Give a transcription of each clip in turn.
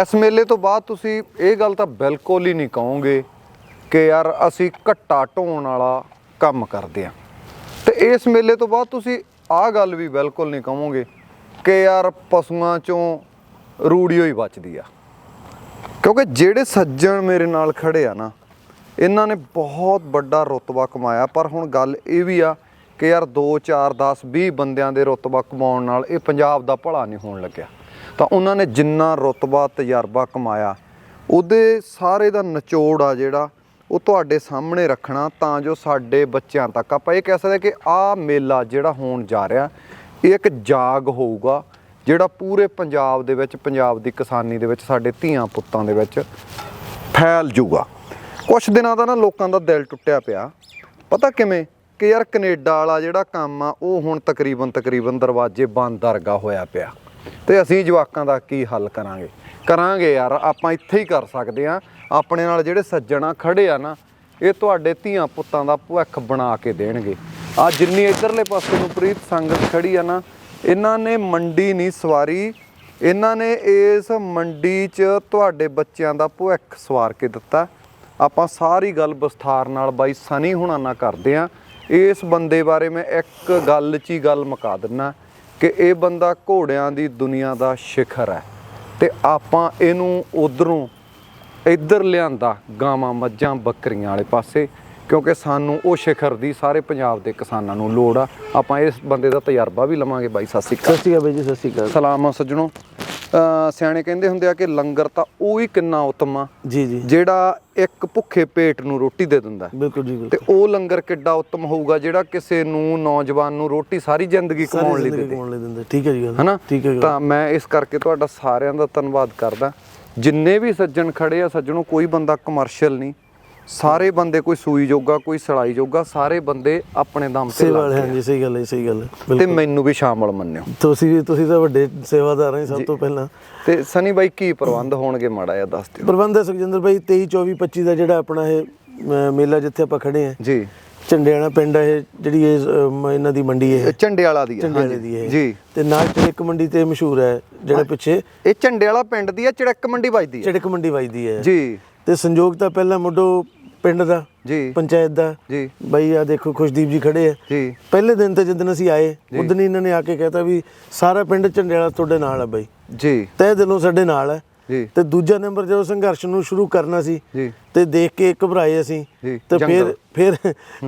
ਇਸ ਮੇਲੇ ਤੋਂ ਬਾਅਦ ਤੁਸੀਂ ਇਹ ਗੱਲ ਤਾਂ ਬਿਲਕੁਲ ਹੀ ਨਹੀਂ ਕਹੋਗੇ ਕਿ ਯਾਰ ਅਸੀਂ ਘੱਟਾ ਢੋਣ ਵਾਲਾ ਕੰਮ ਕਰਦੇ ਆ ਤੇ ਇਸ ਮੇਲੇ ਤੋਂ ਬਾਅਦ ਤੁਸੀਂ ਆਹ ਗੱਲ ਵੀ ਬਿਲਕੁਲ ਨਹੀਂ ਕਹੋਗੇ ਕਿ ਯਾਰ ਪਸ਼ੂਆਂ ਚੋਂ ਰੂੜੀਓ ਹੀ ਬਚਦੀ ਆ। ਕਿਉਂਕਿ ਜਿਹੜੇ ਸੱਜਣ ਮੇਰੇ ਨਾਲ ਖੜੇ ਆ ਨਾ, ਇਹਨਾਂ ਨੇ ਬਹੁਤ ਵੱਡਾ ਰੁਤਬਾ ਕਮਾਇਆ, ਪਰ ਹੁਣ ਗੱਲ ਇਹ ਵੀ ਆ ਕਿ ਯਾਰ 2 4 10 20 ਬੰਦਿਆਂ ਦੇ ਰੁਤਬਾ ਕਮਾਉਣ ਨਾਲ ਇਹ ਪੰਜਾਬ ਦਾ ਭਲਾ ਨਹੀਂ ਹੋਣ ਲੱਗਿਆ। ਤਾਂ ਉਹਨਾਂ ਨੇ ਜਿੰਨਾ ਰੁਤਬਾ, ਤਜਰਬਾ ਕਮਾਇਆ, ਉਹਦੇ ਸਾਰੇ ਦਾ ਨਿਚੋੜ ਆ ਜਿਹੜਾ, ਉਹ ਤੁਹਾਡੇ ਸਾਹਮਣੇ ਰੱਖਣਾ, ਤਾਂ ਜੋ ਸਾਡੇ ਬੱਚਿਆਂ ਤੱਕ, ਆਪਾਂ ਇਹ ਕਹਿ ਸਕਦੇ ਕਿ ਆਹ ਮੇਲਾ ਜਿਹੜਾ ਹੋਣ ਜਾ ਰਿਹਾ, ਇਹ ਇੱਕ ਜਾਗ ਹੋਊਗਾ, ਜਿਹੜਾ ਪੂਰੇ ਪੰਜਾਬ ਦੇ ਵਿੱਚ, ਪੰਜਾਬ ਦੀ ਕਿਸਾਨੀ ਦੇ ਵਿੱਚ, ਸਾਡੇ ਧੀਆਂ ਪੁੱਤਾਂ ਦੇ ਵਿੱਚ ਫੈਲ ਜੂਗਾ। ਕੁਛ ਦਿਨਾਂ ਦਾ ਨਾ ਲੋਕਾਂ ਦਾ ਦਿਲ ਟੁੱਟਿਆ ਪਿਆ। ਪਤਾ ਕਿਵੇਂ? ਕਿ ਯਾਰ ਕੈਨੇਡਾ ਵਾਲਾ ਜਿਹੜਾ ਕੰਮ ਆ, ਉਹ ਹੁਣ ਤਕਰੀਬਨ ਤਕਰੀਬਨ ਦਰਵਾਜ਼ੇ ਬੰਦ ਦਰਗਾ ਹੋਇਆ ਪਿਆ। ਤੇ ਅਸੀਂ ਜਵਾਕਾਂ ਦਾ ਕੀ ਹੱਲ ਕਰਾਂਗੇ? ਕਰਾਂਗੇ ਯਾਰ, ਆਪਾਂ ਇੱਥੇ ਹੀ ਕਰ ਸਕਦੇ ਆ ਆਪਣੇ ਨਾਲ ਜਿਹੜੇ ਸੱਜਣਾ ਖੜੇ ਆ ਨਾ, ਇਹ ਤੁਹਾਡੇ ਧੀਆਂ ਪੁੱਤਾਂ ਦਾ ਭਵਿੱਖ ਬਣਾ ਕੇ ਦੇਣਗੇ। ਆ ਜਿੰਨੀ ਇਧਰਲੇ ਪਾਸੇ ਨੂੰ ਪ੍ਰੀਤ ਸੰਗਤ ਖੜੀ ਆ ਨਾ, ਇਹਨਾਂ ਨੇ ਮੰਡੀ ਨਹੀਂ ਸਵਾਰੀ। ਇਹਨਾਂ ਨੇ ਇਸ ਮੰਡੀ 'ਚ ਤੁਹਾਡੇ ਬੱਚਿਆਂ ਦਾ ਭਵਿੱਖ ਸਵਾਰ ਕੇ ਦਿੱਤਾ। ਆਪਾਂ ਸਾਰੀ ਗੱਲ ਵਿਸਥਾਰ ਨਾਲ ਬਾਈ ਸਨੀ ਹੁਣਾਂ ਕਰਦੇ ਆ ਇਸ ਬੰਦੇ ਬਾਰੇ ਮੈਂ ਇੱਕ ਗੱਲ 'ਚ ਹੀ ਗੱਲ ਮੁਕਾ ਦਿੰਨਾ ਕਿ ਇਹ ਬੰਦਾ ਘੋੜਿਆਂ ਦੀ ਦੁਨੀਆ ਦਾ ਸ਼ਿਖਰ ਹੈ ਤੇ ਆਪਾਂ ਇਹਨੂੰ ਉਧਰੋਂ ਇੱਧਰ ਲਿਆਂਦਾ ਗਾਵਾਂ ਮੱਝਾਂ ਬੱਕਰੀਆਂ ਵਾਲੇ ਪਾਸੇ ਕਿਉਂਕਿ ਸਾਨੂੰ ਉਹ ਸ਼ਿਖਰ ਦੀ ਸਾਰੇ ਪੰਜਾਬ ਦੇ ਕਿਸਾਨਾਂ ਨੂੰ ਲੋੜ ਆ। ਆਪਾਂ ਇਸ ਬੰਦੇ ਦਾ ਤਜਰਬਾ ਵੀ ਲਵਾਂਗੇ ਬਾਈ ਸਤਿ ਸ਼੍ਰੀ ਅਕਾਲ। ਸਤਿ ਸ਼੍ਰੀ ਅਕਾਲ ਬਾਈ ਜੀ ਸਤਿ ਸ਼੍ਰੀ ਅਕਾਲ। ਸਲਾਮ ਆ ਸੱਜਣੋ। ਸਿਆਣੇ ਕਹਿੰਦੇ ਹੁੰਦੇ ਆ ਕਿ ਲੰਗਰ ਤਾਂ ਉਹ ਹੀ ਕਿੰਨਾ ਉਤਮ ਆ ਜੀ ਜੀ। ਜਿਹੜਾ ਇੱਕ ਭੁੱਖੇ ਪੇਟ ਨੂੰ ਰੋਟੀ ਦੇ ਦਿੰਦਾ। ਬਿਲਕੁਲ ਜੀ ਤੇ ਉਹ ਲੰਗਰ ਕਿੱਡਾ ਉਤਮ ਹੋਊਗਾ ਜਿਹੜਾ ਕਿਸੇ ਨੂੰ ਨੌਜਵਾਨ ਨੂੰ ਰੋਟੀ ਸਾਰੀ ਜ਼ਿੰਦਗੀ ਕਮਾਉਣ ਲਈ ਜ਼ਿੰਦਗੀ ਦੇ ਦੇ। ਕਮਾਉਣ ਲਈ ਦਿੰਦੇ। ਠੀਕ ਹੈ ਜੀ ਹਨਾ? ਠੀਕ ਹੈ ਜੀ ਤਾਂ ਮੈਂ ਇਸ ਕਰਕੇ ਤੁਹਾਡਾ ਸਾਰਿਆਂ ਦਾ ਧੰਨਵਾਦ ਕਰਦਾ। ਜਿੰਨੇ ਵੀ ਸੱਜਣ ਖੜੇ ਆ ਸੱਜਣੋ ਕੋਈ ਬੰਦਾ ਕਮਰਸ਼ੀਅਲ ਨਹੀਂ। ਸਾਰੇ ਬੰਦੇ ਕੋਈ ਸੂਈ ਜੋਗਾ ਕੋਈ ਸੜਾਈ ਜੋਗਾ ਸਾਰੇ ਬੰਦੇ ਆਪਣੇ ਦਮ ਤੇ ਸੇਵਾ ਵਾਲੇ ਲੱਗੇ ਹਾਂ ਜੀ ਸਹੀ ਗੱਲ ਹੈ ਸਹੀ ਗੱਲ ਹੈ ਤੇ ਬਿਲਕੁਲ। ਮੈਨੂੰ ਵੀ ਸ਼ਾਮਲ ਮੰਨਿਓ। ਤੁਸੀਂ ਵੀ ਤੁਸੀਂ ਤਾਂ ਵੱਡੇ ਸੇਵਾਦਾਰ ਹੈ ਸਭ ਤੋਂ ਪਹਿਲਾਂ। ਤੇ ਸਨੀ ਬਾਈ ਕੀ ਪ੍ਰਬੰਧ ਹੋਣਗੇ ਮਾੜਾ ਜਿਹਾ ਦੱਸ ਦਿਓ। ਪ੍ਰਬੰਧ ਹੈ ਸੁਖਜਿੰਦਰ ਭਾਈ 23 24 25 ਦਾ ਜਿਹੜਾ ਆਪਣਾ ਇਹ ਮੇਲਾ ਜਿੱਥੇ ਆਪਾਂ ਖੜੇ ਆ ਜੀ। ਝੰਡੇਆਣਾ ਪਿੰਡ ਹੈ ਇਹ ਜਿਹੜੀ ਇਹ ਇਹਨਾਂ ਦੀ ਮੰਡੀ ਹੈ। ਇਹ ਝੰਡੇ ਵਾਲਾ ਦੀ ਹੈ ਝੰਡੇਆਲੇ ਹਾਂਜੀ। ਦੀ ਹੈ ਜੀ। ਤੇ ਨਾਲ ਚੜਕ ਮੰਡੀ ਤੇ ਮਸ਼ਹੂਰ ਹੈ ਜਿਹੜਾ ਪਿੱਛੇ ਇਹ ਝੰਡੇ ਵਾਲਾ ਪਿੰਡ ਦੀ ਹੈ ਚੜਕ ਮੰਡੀ ਵੱਜਦੀ ਹੈ। ਚੜਕ ਮੰਡੀ ਵੱਜਦੀ ਹੈ। ਜੀ। ਤੇ ਸੰਯੋਗ ਤਾਂ ਪਹਿਲਾਂ ਮੁੱਢੋਂ ਪਿੰਡ ਦਾ ਜੀ। ਪੰਚਾਇਤ ਦਾ। ਜੀ। ਬਈ ਆ ਦੇਖੋ ਖੁਸ਼ਦੀਪ ਜੀ ਖੜੇ ਆ। ਜੀ। ਪਹਿਲੇ ਦਿਨ ਤੇ ਜਦੋਂ ਅਸੀਂ ਆਏ ਉਦੋਂ ਹੀ ਇਹਨਾਂ ਨੇ ਆ ਕੇ ਕਹਿਤਾ ਵੀ ਸਾਰਾ ਪਿੰਡ ਝੰਡੇਵਾਲਾ ਤੁਹਾਡੇ ਨਾਲ ਆ ਬਈ। ਜੀ। ਤਹਿ ਦਿਲੋਂ ਸਾਡੇ ਨਾਲ ਹੈ ਜੀ ਤੇ ਦੂਜਾ ਨੰਬਰ ਜਦੋਂ ਸੰਘਰਸ਼ ਨੂੰ ਸ਼ੁਰੂ ਕਰਨਾ ਸੀ ਜੀ ਤੇ ਦੇਖ ਕੇ ਘਬਰਾਏ ਅਸੀਂ ਤੇ। ਫਿਰ ਫਿਰ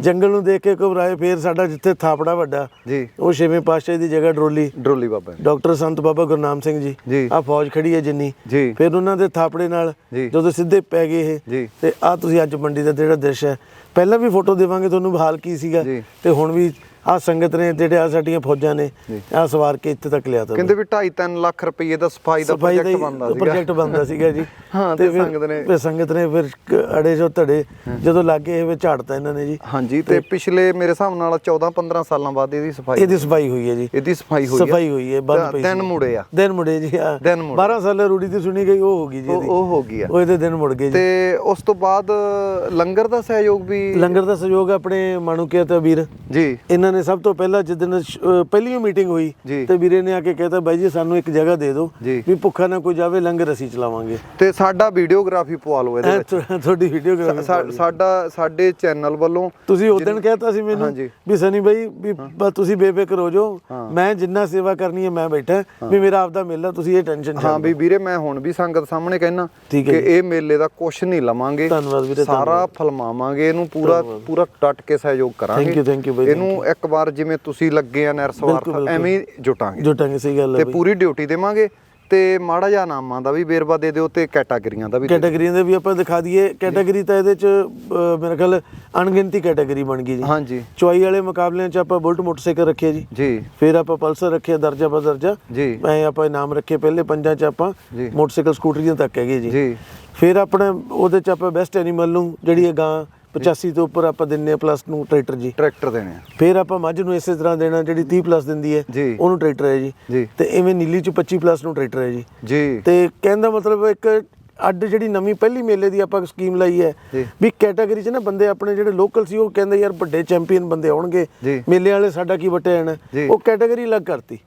ਜੰਗਲ ਨੂੰ ਦੇਖ ਕੇ ਘਬਰਾਏ ਫਿਰ ਸਾਡਾ ਜਿੱਥੇ ਥਾਪੜਾ ਵੱਡਾ ਜੀ ਉਹ ਛੇਵੇਂ ਪਾਤਸ਼ਾਹ ਦੀ ਜਗ੍ਹਾ ਡਰੋਲੀ ਡਰੋਲੀ ਬਾਬਾ। ਡਾਕਟਰ ਸੰਤ ਬਾਬਾ ਗੁਰਨਾਮ ਸਿੰਘ ਜੀ। ਆ ਫੌਜ ਖੜੀ ਹੈ ਜਿੰਨੀ ਫਿਰ ਉਹਨਾਂ ਦੇ ਥਾਪੜੇ ਨਾਲ। ਜਦੋਂ ਸਿੱਧੇ ਪੈ ਗਏ ਇਹ। ਤੇ ਆ ਤੁਸੀਂ ਅੱਜ ਮੰਡੀ ਦਾ ਜਿਹੜਾ ਦ੍ਰਿਸ਼ ਹੈ ਪਹਿਲਾਂ ਵੀ ਫੋਟੋ ਦੇਵਾਂਗੇ ਤੁਹਾਨੂੰ ਹਾਲ ਕੀ ਸੀਗਾ। ਤੇ ਹੁਣ ਵੀ ਆ ਸੰਗਤ ਨੇ ਜਿਹੜੇ ਆ ਸਾਡੀਆਂ ਫੌਜਾਂ ਨੇ। ਆ ਸਵਾਰ ਕੇ ਇੱਥੇ ਤੱਕ ਲਿਆ ਤਾ ਕਹਿੰਦੇ ਵੀ 2.5 3 ਲੱਖ ਰੁਪਏ ਦਾ ਸਫ਼ਾਈ ਦਾ ਸਫ਼ਾਈ ਦਾ ਪ੍ਰੋਜੈਕਟ ਬਣਦਾ ਸੀਗਾ ਪ੍ਰੋਜੈਕਟ ਬਣਦਾ ਸੀਗਾ ਜੀ ਹਾਂ, ਤੇ ਸੰਗਤ ਨੇ- ਫਿਰ ਸੰਗਤ ਨੇ ਫਿਰ ਅੜੇ ਜੋ ਧੜੇ ਜਦੋਂ ਲੱਗੇ ਇਹ ਵਿੱਚ ਝਾੜਤਾ ਇਹਨਾਂ ਨੇ ਜੀ। ਹਾਂਜੀ ਤੇ ਪਿਛਲੇ ਮੇਰੇ ਹਿਸਾਬ ਨਾਲ 14 15 ਸਾਲਾਂ ਬਾਅਦ ਇਹਦੀ ਸਫ਼ਾਈ ਇਹਦੀ ਸਫ਼ਾਈ ਹੋਈ ਹੈ ਜੀ। ਇਹਦੀ ਸਫ਼ਾਈ ਹੋਈ ਹੈ। ਸਫ਼ਾਈ ਹੋਈ ਹੈ ਬੰਦ ਪਈ ਦਿਨ। ਮੁੜੇ ਆ। ਦਿਨ ਮੁੜੇ ਜੀ ਆ ਦਿਨ ਮੁੜੇ। 12 ਸਾਲ ਰੂੜੀ ਦੀ ਸੁਣੀ ਗਈ ਉਹ ਹੋ ਗਈ ਜੀ ਉਹ ਇਹਦੀ। ਉਹ ਹੋ ਗਈ ਆ। ਉਹ ਇਹਦੇ ਦਿਨ ਮੁੜ ਗਏ ਜੀ। ਤੇ ਉਸ ਤੋਂ ਬਾਅਦ ਲੰਗਰ ਦਾ ਸਹਿਯੋਗ ਵੀ ਲੰਗਰ ਦਾ ਸਹਿਯੋਗ ਆਪਣੇ ਮਾਣੂਕੇ ਤੇ ਵੀਰ। ਜੀ। ਇਹਨਾਂ ਨੇ ਸਭ ਤੋਂ ਪਹਿਲਾਂ ਅਹ ਪਹਿਲੀ ਮੀਟਿੰਗ ਹੋਈ। ਤੇ ਵੀਰੇ ਨੇ ਆ ਕੇ ਕਹਿਤਾ ਬਾਈ ਜੀ ਸਾਨੂੰ ਇੱਕ ਜਗ੍ਹਾ ਦੇ ਦਿਓ। ਵੀ ਭੁੱਖਾ ਨਾ ਕੋਈ ਜਾਵੇ ਲੰਗਰ ਅਸੀਂ ਚਲਾਵਾਂਗੇ। ਤੇ ਸਾਡਾ ਵੀਡੀਓਗ੍ਰਾਫੀ ਪਵਾ ਲਓ ਇਹਦੇ ਵਿੱਚ। ਤੁ- ਤੁਹਾਡੀ ਵੀਡੀਓ ਸਾ- ਸਾਡਾ ਸਾਡੇ ਚੈਨਲ ਵੱਲੋਂ ਤੁਸੀਂ ਉਦੋਂ ਕਹਿਤਾ ਸੀ ਮੈਨੂੰ। ਵੀ ਸਨੀ ਬਾਈ ਵੀ ਤੁਸੀਂ ਬੇਫਿਕਰ ਹੋ ਜਾਓ। ਮੈਂ ਜਿੰਨਾ ਸੇਵਾ ਕਰਨੀ ਹੈ ਮੈਂ ਬੈਠਾ ਵੀ ਮੇਰਾ ਆਪਦਾ ਮੇਲਾ ਤੁਸੀਂ ਇਹ ਟੈਨਸ਼ਨ ਹਾਂ ਵੀ ਵੀਰੇ ਮੈਂ ਹੁਣ ਵੀ ਸੰਗਤ ਸਾਹਮਣੇ ਕਹਿਣਾ ਕਿ ਇਹ ਮੇਲੇ ਦਾ ਕੁਝ ਨਹੀਂ ਲਵਾਂਗੇ। ਧੰਨਵਾਦ ਵੀਰੇ, ਸਾਰਾ ਫਲਮਾਵਾਂਗੇ ਇਹਨੂੰ ਪੂਰਾ ਪੂਰਾ ਡਟ ਕੇ ਸਹਿਯੋਗ ਕਰਾਂਗੇ। Thank you, thank you ਬਾਈ, ਇਹਨੂੰ ਇੱਕ ਵਾਰ ਜਿਵੇਂ ਤੁਸੀਂ ਲੱਗੇ ਆ ਨਰ ਸਵਾਰਥ ਬਿਲਕੁਲ। ਐਵੇਂ ਜੁਟਾਂਗੇ। ਜੁਟਾਂਗੇ ਸਹੀ ਗੱਲ ਤੇ ਹੈ ਬਈ। ਪੂਰੀ ਡਿਊਟੀ ਦੇਵਾਂਗੇ। ਤੇ ਮਾੜਾ ਜਿਹਾ ਨਾਮਾਂ ਦਾ ਵੀ ਵੇਰਵਾ ਦੇ ਦਿਓ ਤੇ ਕੈਟਾਗਰੀਆਂ ਦਾ ਵੀ। ਕੈਟਾਗਰੀਆਂ ਦੇ ਵੀ ਆਪਾਂ ਦਿਖਾ ਦਈਏ। ਕੈਟਾਗਰੀ ਤਾਂ ਇਹਦੇ ਚ ਮੇਰੇ ਖਿਆਲ ਅਣਗਿਣਤੀ ਕੈਟਾਗਰੀ ਬਣ ਗਈ ਜੀ। ਹਾਂਜੀ। ਚੁਆਈ ਵਾਲੇ ਮੁਕਾਬਲਿਆਂ ਚ ਆਪਾਂ ਬੁਲਟ ਮੋਟਰਸਾਈਕਲ ਰੱਖਿਆ ਜੀ। ਜੀ। ਫਿਰ ਆਪਾਂ ਪਲਸਰ ਰੱਖਿਆ ਦਰਜਾ ਬਾ ਦਰਜਾ। ਜੀ। ਐ ਆਪਾਂ ਇਨਾਮ ਰੱਖੇ ਪਹਿਲੇ ਪੰਜਾਂ ਚ ਆਪਾਂ। ਮੋਟਰਸਾਈਕਲ ਸਕੂਟਰੀਆਂ ਤੱਕ ਹੈਗੇ ਜੀ। ਜੀ। ਫਿਰ ਆਪਣਾ ਉਹਦੇ ਚ ਆਪਾਂ ਬੈਸਟ ਐਨੀਮਲ ਨੂੰ ਜਿਹੜੀ ਹੈ ਗਾਂ 85 ਤੋਂ ਉੱਪਰ ਆਪਾਂ ਦਿੰਨੇ ਆ ਪਲੱਸ ਨੂੰ ਟਰੈਕਟਰ ਜੀ। ਟਰੈਕਟਰ ਦੇਣੇ ਆ। ਫਿਰ ਆਪਾਂ ਮੱਝ ਨੂੰ ਇਸੇ ਤਰ੍ਹਾਂ ਦੇਣਾ ਜਿਹੜੀ 30 ਪਲੱਸ ਦਿੰਦੀ ਹੈ ਜੀ। ਉਹਨੂੰ ਟਰੈਕਟਰ ਹੈ ਜੀ। ਜੀ। ਤੇ ਇਵੇਂ ਨੀਲੀ ਚ 25 ਪਲੱਸ ਨੂੰ ਟਰੈਕਟਰ ਹੈ ਜੀ। ਜੀ। ਤੇ ਕਹਿੰਦਾ ਮਤਲਬ ਇੱਕ ਅੱਡ ਜਿਹੜੀ ਨਵੀਂ ਪਹਿਲੀ ਮੇਲੇ ਦੀ ਆਪਾਂ ਸਕੀਮ ਲਈ ਹੈ ਜੀ। ਵੀ ਕੈਟਾਗਰੀ 'ਚ ਨਾ ਬੰਦੇ ਆਪਣੇ ਜਿਹੜੇ ਲੋਕਲ ਸੀ ਉਹ ਕਹਿੰਦੇ ਯਾਰ ਵੱਡੇ ਚੈਂਪੀਅਨ ਬੰਦੇ ਆਉਣਗੇ। ਜੀ। ਮੇਲੇ ਵਾਲੇ ਸਾਡਾ ਕੀ ਵਟਿਆ ਜਾਣਾ? ਜੀ। ਉਹ ਕੈਟਾਗਰੀ ਅਲੱਗ ਕਰਤੀ।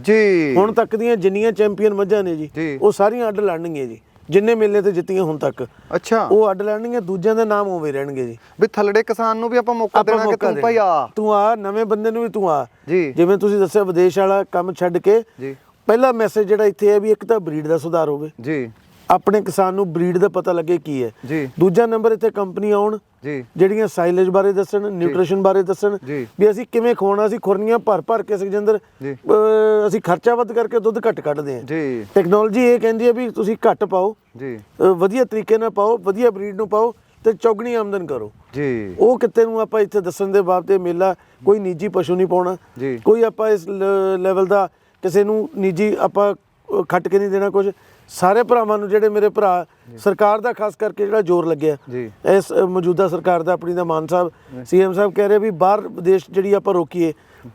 ਜੀ। ਹੁਣ ਤੱਕ ਦੀਆਂ ਜਿੰਨੀਆਂ ਚੈਂਪੀਅਨ ਮੱਝਾਂ ਨੇ ਜੀ ਜੀ। ਉਹ ਸਾਰੀਆਂ ਅੱਡ ਲੜਨਗੀਆਂ ਜੀ। ਜਿੰਨੇ ਮੇਲੇ ਤੇ ਜਿੱਤੀਆਂ ਹੁਣ ਤੱਕ। ਅੱਛਾ। ਉਹ ਅੱਡ ਲੈਣਗੀਆਂ ਦੂਜਿਆਂ ਦੇ ਨਾਮ ਉਵੇਂ ਰਹਿਣਗੇ ਜੀ। ਵੀ ਥੱਲੜੇ ਕਿਸਾਨ ਨੂੰ ਵੀ ਆਪਾਂ ਮੌਕਾ ਦੇਣਾ ਕਿ ਤੂੰ। ਭਾਈ ਆ। ਤੂੰ ਆ ਨਵੇਂ ਬੰਦੇ ਨੂੰ ਵੀ ਤੂੰ ਆ। ਜਿਵੇਂ ਤੁਸੀਂ ਦੱਸਿਆ ਵਿਦੇਸ਼ ਵਾਲਾ ਕੰਮ ਛੱਡ ਕੇ ਜੀ। ਪਹਿਲਾ ਮੈਸੇਜ ਜਿਹੜਾ ਇੱਥੇ ਹੈ ਵੀ ਇੱਕ ਤਾਂ ਬਰੀਡ ਦਾ ਸੁਧਾਰ ਹੋਵੇ। ਜੀ। ਆਪਣੇ ਕਿਸਾਨ ਨੂੰ ਬਰੀਡ ਦਾ ਪਤਾ ਲੱਗੇ ਕੀ ਹੈ। ਜੀ। ਦੂਜਾ ਨੰਬਰ ਇੱਥੇ ਕੰਪਨੀ ਆਉਣ ਜੀ। ਜਿਹੜੀਆਂ ਸਾਈਲੇਜ ਬਾਰੇ ਦੱਸਣ ਨਿਊਟ੍ਰੀਸ਼ਨ ਬਾਰੇ ਦੱਸਣ। ਵੀ ਅਸੀਂ ਕਿਵੇਂ ਖਵਾਉਣਾ ਅਸੀਂ ਖੁਰਨੀਆਂ ਭਰ ਭਰ ਕੇ। ਅਹ ਅਸੀਂ ਖਰਚਾ ਵੱਧ ਕਰਕੇ ਦੁੱਧ ਘੱਟ ਕੱਢਦੇ ਹਾਂ। ਜੀ। ਟੈਕਨੋਲੋਜੀ ਇਹ ਕਹਿੰਦੀ ਹੈ ਵੀ ਤੁਸੀਂ ਘੱਟ ਪਾਓ ਜੀ। ਵਧੀਆ ਤਰੀਕੇ ਨਾਲ ਪਾਓ ਵਧੀਆ ਬਰੀਡ ਨੂੰ ਪਾਓ ਤੇ ਚੌਗਣੀ ਆਮਦਨ ਕਰੋ। ਜੀ। ਉਹ ਕਿਤੇ ਨੂੰ ਆਪਾਂ ਇੱਥੇ ਦੱਸਣ ਦੇ ਬਾਬਤ ਮੇਲਾ ਕੋਈ ਨਿੱਜੀ ਪਸ਼ੂ ਨਹੀਂ ਪਾਉਣਾ। ਕੋਈ ਆਪਾਂ ਇਸ ਲੈਵਲ ਦਾ ਕਿਸੇ ਨੂੰ ਨਿੱਜੀ ਆਪਾਂ ਖੱਟ ਕੇ ਨਹੀਂ ਦੇਣਾ ਕੁਝ ਸਾਰੇ ਭਰਾਵਾਂ ਨੂੰ ਜਿਹੜੇ ਮੇਰੇ ਭਰਾ ਸਰਕਾਰ ਦਾ ਖਾਸ ਕਰਕੇ ਜਿਹੜਾ ਜ਼ੋਰ ਲੱਗਿਆ। ਜੀ। ਇਸ ਮੌਜੂਦਾ ਸਰਕਾਰ ਦਾ ਆਪਣੀ ਦਾ ਮਾਨ ਸਾਹਿਬ ਸੀਐਮ ਸਾਹਿਬ ਕਹਿ ਰਹੇ ਵੀ ਬਾਹਰ ਵਿਦੇਸ਼ ਜਿਹੜੀ ਆਪਾਂ ਰੋਕੀਏ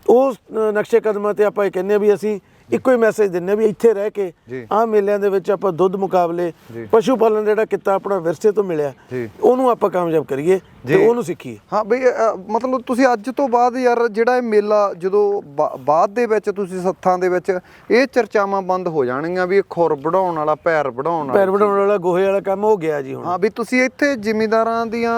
ਉਸ ਨਕਸ਼ੇ ਕਦਮਾਂ ਤੇ ਆਪਾਂ ਇਹ ਕਹਿੰਦੇ ਆ ਵੀ ਅਸੀਂ ਇੱਕੋ ਹੀ ਮੈਸੇਜ ਦਿੰਨੇ ਵੀ ਇੱਥੇ ਰਹਿ ਕੇ। ਆਹ ਮੇਲਿਆਂ ਦੇ ਵਿੱਚ ਆਪਾਂ ਦੁੱਧ ਮੁਕਾਬਲੇ। ਪਸ਼ੂ ਪਾਲਣ ਜਿਹੜਾ ਕਿੱਤਾ ਆਪਣਾ ਵਿਰਸੇ ਤੋਂ ਮਿਲਿਆ। ਉਹਨੂੰ ਆਪਾਂ ਕਾਮਯਾਬ ਕਰੀਏ ਤੇ। ਉਹਨੂੰ ਸਿੱਖੀਏ ਹਾਂ ਬਈ ਮਤਲਬ ਤੁਸੀਂ ਅੱਜ ਤੋਂ ਬਾਅਦ ਯਾਰ ਜਿਹੜਾ ਇਹ ਮੇਲਾ ਜਦੋਂ ਬਾਅਦ ਦੇ ਵਿੱਚ ਤੁਸੀਂ ਸੱਥਾਂ ਦੇ ਵਿੱਚ ਇਹ ਚਰਚਾਵਾਂ ਬੰਦ ਹੋ ਜਾਣਗੀਆਂ ਵੀ ਇਹ ਖੁਰ ਵਢਾਉਣ ਵਾਲਾ ਪੈਰ ਵਢਾਉਣ ਵਾਲਾ ਪੈਰ ਵਡਾਉਣ ਵਾਲਾ ਗੋਹੇ ਵਾਲਾ ਕੰਮ ਹੋ ਗਿਆ ਜੀ ਹੁਣ ਹਾਂ ਵੀ ਤੁਸੀਂ ਇੱਥੇ ਜ਼ਿਮੀਂਦਾਰਾਂ ਦੀਆਂ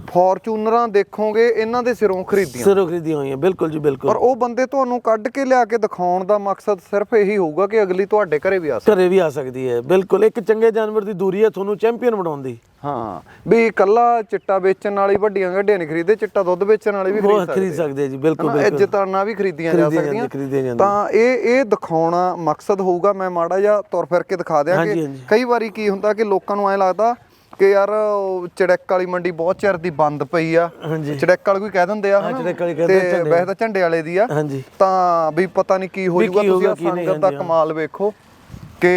ਫੋਰਚੂਨਰਾਂ ਦੇਖੋਗੇ ਇਹਨਾਂ ਦੇ ਸਿਰੋਂ ਖਰੀਦੀਆਂ। ਸਿਰੋਂ ਖਰੀਦੀਆਂ ਹੋਈਆਂ ਬਿਲਕੁਲ ਜੀ ਪਰ ਬਿਲਕੁਲ ਉਹ ਬੰਦੇ ਤੁਹਾਨੂੰ ਕੱਢ ਕੇ ਲਿਆ ਕੇ ਦਿਖਾਉਣ ਦਾ ਮਕਸਦ ਸਿਰਫ ਇਹੀ ਹੋਊਗਾ ਕਿ ਅਗਲੀ ਤੁਹਾਡੇ ਘਰੇ ਵੀ ਆ ਸਕੇ ਘਰੇ ਵੀ ਆ ਸਕਦੀ ਹੈ ਬਿਲਕੁਲ। ਇੱਕ ਚੰਗੇ ਜਾਨਵਰ ਦੀ ਦੂਰੀ ਹੈ ਤੁਹਾਨੂੰ ਚੈਂਪੀਅਨ ਬਣਾਉਣ ਦੀ। ਹਾਂ ਵੀ ਕੱਲਾ ਚਿੱਟਾ ਵੇਚਣ ਵਾਲੀ ਵੱਡੀਆਂ ਗੱਡੀਆਂ ਨਹੀਂ ਖਰੀਦੇ ਚਿੱਟਾ ਦੁੱਧ ਵੇਚਣ ਵਾਲੇ ਵੀ ਉਹ ਖਰੀਦ ਖਰੀਦ ਸਕਦੇ ਸਕਦੇ ਆ ਜੀ ਬਿਲਕੁਲ ਹਨਾ, ਬਿਲਕੁਲ। ਇੱਜ਼ਤਾਂ ਵੀ ਖਰੀਦੀਆਂ ਜਾ ਖਰੀਦੀਆਂ ਸਕਦੀਆਂ। ਜਾਂਦੀਆਂ, ਖਰੀਦੀਆਂ ਜਾਂਦੀਆਂ। ਤਾਂ ਇਹ ਇਹ ਦਿਖਾਉਣਾ ਮਕਸਦ ਹੋਊਗਾ ਮੈਂ ਮਾੜਾ ਜਿਹਾ ਤੁਰ ਫਿਰ ਕੇ ਦਿਖਾ ਦਿਆਂ ਹਾਂਜੀ, ਕਿ ਹਾਂਜੀ। ਕਈ ਵਾਰੀ ਕੀ ਹੁੰਦਾ ਕਿ ਲੋਕਾਂ ਨੂੰ ਐ ਲੱਗਦਾ ਕਿ ਯਾਰ ਉਹ ਚੜੈਕ ਵਾਲੀ ਮੰਡੀ ਬਹੁਤ ਚਿਰ ਦੀ ਬੰਦ ਪਈ ਆ ਹਾਂਜੀ ਚੜੈਕ ਵਾਲੀ ਕੋਈ ਕਹਿ ਦਿੰਦੇ ਆ ਹਾਂ, ਹਨਾ? ਚੜੈਕ ਵਾਲੀ ਕਹਿੰਦੇ ਤੇ ਝੰਡੇ। ਵੈਸੇ ਤਾਂ ਝੰਡੇ ਵਾਲੇ ਦੀ ਆ ਹਾਂਜੀ ਤਾਂ ਵੀ ਪਤਾ ਨਹੀਂ ਕੀ ਹੋ ਵੀ ਜਾਊਗਾ ਤੁਸੀਂ ਹੋਊਗਾ, ਆ ਕੀ ਨਹੀਂ, ਸੰਗਤ ਦਾ ਹਾਂਜੀ, ਹਾਂ। ਕਮਾਲ ਵੇਖੋ ਕਿ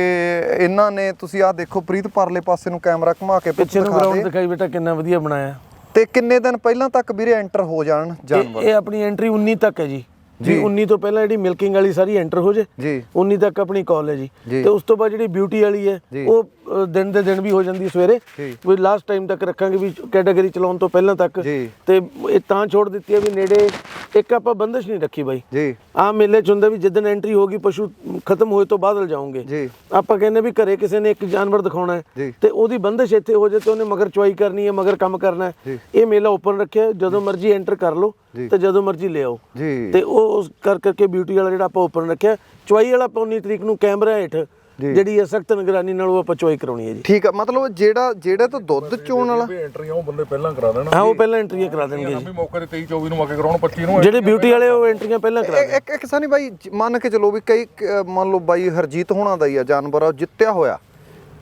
ਇਹਨਾਂ ਨੇ ਤੁਸੀਂ ਆ ਦੇਖੋ ਪ੍ਰੀਤ ਪਰਲੇ ਪਾਸੇ ਨੂੰ ਕੈਮਰਾ ਘੁਮਾ ਕੇ ਪਿੱਛੇ ਨੂੰ ਦਿਖਾ ਗਰਾਊਂਡ ਦੇ। ਦਿਖਾਈ ਬੇਟਾ ਕਿੰਨਾ ਵਧੀਆ ਬਣਾਇਆ ਤੇ ਕਿੰਨੇ ਦਿਨ ਪਹਿਲਾਂ ਤੱਕ ਵੀਰੇ ਐਂਟਰ ਹੋ ਜਾਣ ਇਹ ਜਾਨਵਰ ਇਹ ਆਪਣੀ ਐਂਟਰੀ 19 ਤੱਕ ਹੈ ਜੀ ਜੀ। ਜੀ 19 ਤੋਂ ਪਹਿਲਾਂ ਜਿਹੜੀ ਮਿਲਕਿੰਗ ਵਾਲੀ ਸਾਰੀ ਐਂਟਰ ਹੋ ਜੇ ਜੀ 19 ਤੱਕ ਆਪਣੀ ਕਾਲ ਹੈ ਜੀ ਜੀ। ਤੇ ਉਸ ਤੋਂ ਬਾਅਦ ਜਿਹੜੀ ਬਿਊਟੀ ਵਾਲੀ ਹੈ ਜੀ। ਉਹ ਦਿਨ ਦੇ ਦਿਨ ਵੀ ਹੋ ਜਾਂਦੀ ਹੈ ਸਵੇਰੇ ਜੀ। ਵੀ ਲਾਸਟ ਟਾਈਮ ਤੱਕ ਰੱਖਾਂਗੇ ਵੀ ਕੈਟਾਗਰੀ ਚਲਾਉਣ ਤੋਂ ਪਹਿਲਾਂ ਤੱਕ ਜੀ। ਤੇ ਇਹ ਤਾਂ ਛੋੜ ਦਿੱਤੀ ਹੈ ਵੀ ਨੇੜੇ ਇੱਕ ਆਪਾਂ ਬੰਦਸ਼ ਨਹੀਂ ਰੱਖੀ ਬਾਈ ਜੀ ਆ ਮੇਲੇ ਚ ਹੁੰਦਾ ਵੀ ਜਿੱਦਣ ਐਂਟਰੀ ਹੋਗੀ ਪਸ਼ੂ ਖਤਮ ਹੋਏ ਤੋਂ ਬਾਅਦ ਲਜਾਉਂਗੇ ਜੀ ਆਪਾਂ ਕਹਿੰਦੇ ਵੀ ਘਰੇ ਕਿਸੇ ਨੇ ਇੱਕ ਜਾਨਵਰ ਦਿਖਾਉਣਾ ਹੈ ਜੀ। ਤੇ ਉਹਦੀ ਬੰਦਸ਼ ਇੱਥੇ ਹੋ ਜਾਏ ਤੇ ਉਹਨੇ ਮਗਰ ਚੁਆਈ ਕਰਨੀ ਹੈ ਮਗਰ ਕੰਮ ਕਰਨਾ ਹੈ ਜੀ। ਇਹ ਮੇਲਾ ਓਪਨ ਰੱਖਿਆ ਜਦੋਂ ਮਰਜ਼ੀ ਐਂਟਰ ਕਰ ਲਓ ਜੀ। ਤੇ ਜਦੋਂ ਮਰਜ਼ੀ ਲਿਆਓ ਜੀ ਤੇ ਉਹ ਕਰ ਕਰਕੇ ਬਿਊਟੀ ਵਾਲਾ ਜਿਹੜਾ ਆਪਾਂ ਓਪਨ ਰੱਖਿਆ ਚੁਆਈ ਵਾਲਾ ਆਪਾਂ 19 ਤਰੀਕ ਨੂੰ ਕੈਮਰਾ ਹੇਠ ਜੀ। ਜਿਹੜੀ ਹੈ ਸਖਤ ਨਿਗਰਾਨੀ ਨਾਲ ਉਹ ਆਪਾਂ ਚੁਆਈ ਕਰਾਉਣੀ ਹੈ ਜੀ। ਠੀਕ ਆ ਮਤਲਬ ਜਿਹੜਾ ਜਿਹੜੇ ਤੋਂ ਦੁੱਧ ਚੋਣ ਵਾਲਾ ਵੀ ਐਂਟਰੀਆਂ ਉਹ ਬੰਦੇ ਪਹਿਲਾਂ ਕਰਾ ਦੇਣ ਹਾਂ ਉਹ ਪਹਿਲਾਂ ਐਂਟਰੀਆਂ ਕਰਾ ਦੇਣਗੇ ਜੀ। ਵੀ ਮੌਕੇ ਤੇ 23 24 ਨੂੰ ਆ ਕੇ ਕਰਾਉਣ 25 ਨੂੰ ਜਿਹੜੇ ਬਿਊਟੀ ਵਾਲੇ ਉਹ ਐਂਟਰੀਆਂ ਪਹਿਲਾਂ ਕਰਾ ਇੱਕ ਇੱਕ- ਇੱਕ ਸਾਨੀ ਬਾਈ ਮੰਨ ਕੇ ਚਲੋ ਵੀ ਕਈ ਮੰਨ ਲਓ ਬਾਈ ਹਰਜੀਤ ਹੋਣਾ ਦਾ ਹੀ ਆ ਜਾਨਵਰ ਆ ਉਹ ਜਿੱਤਿਆ ਹੋਇਆ।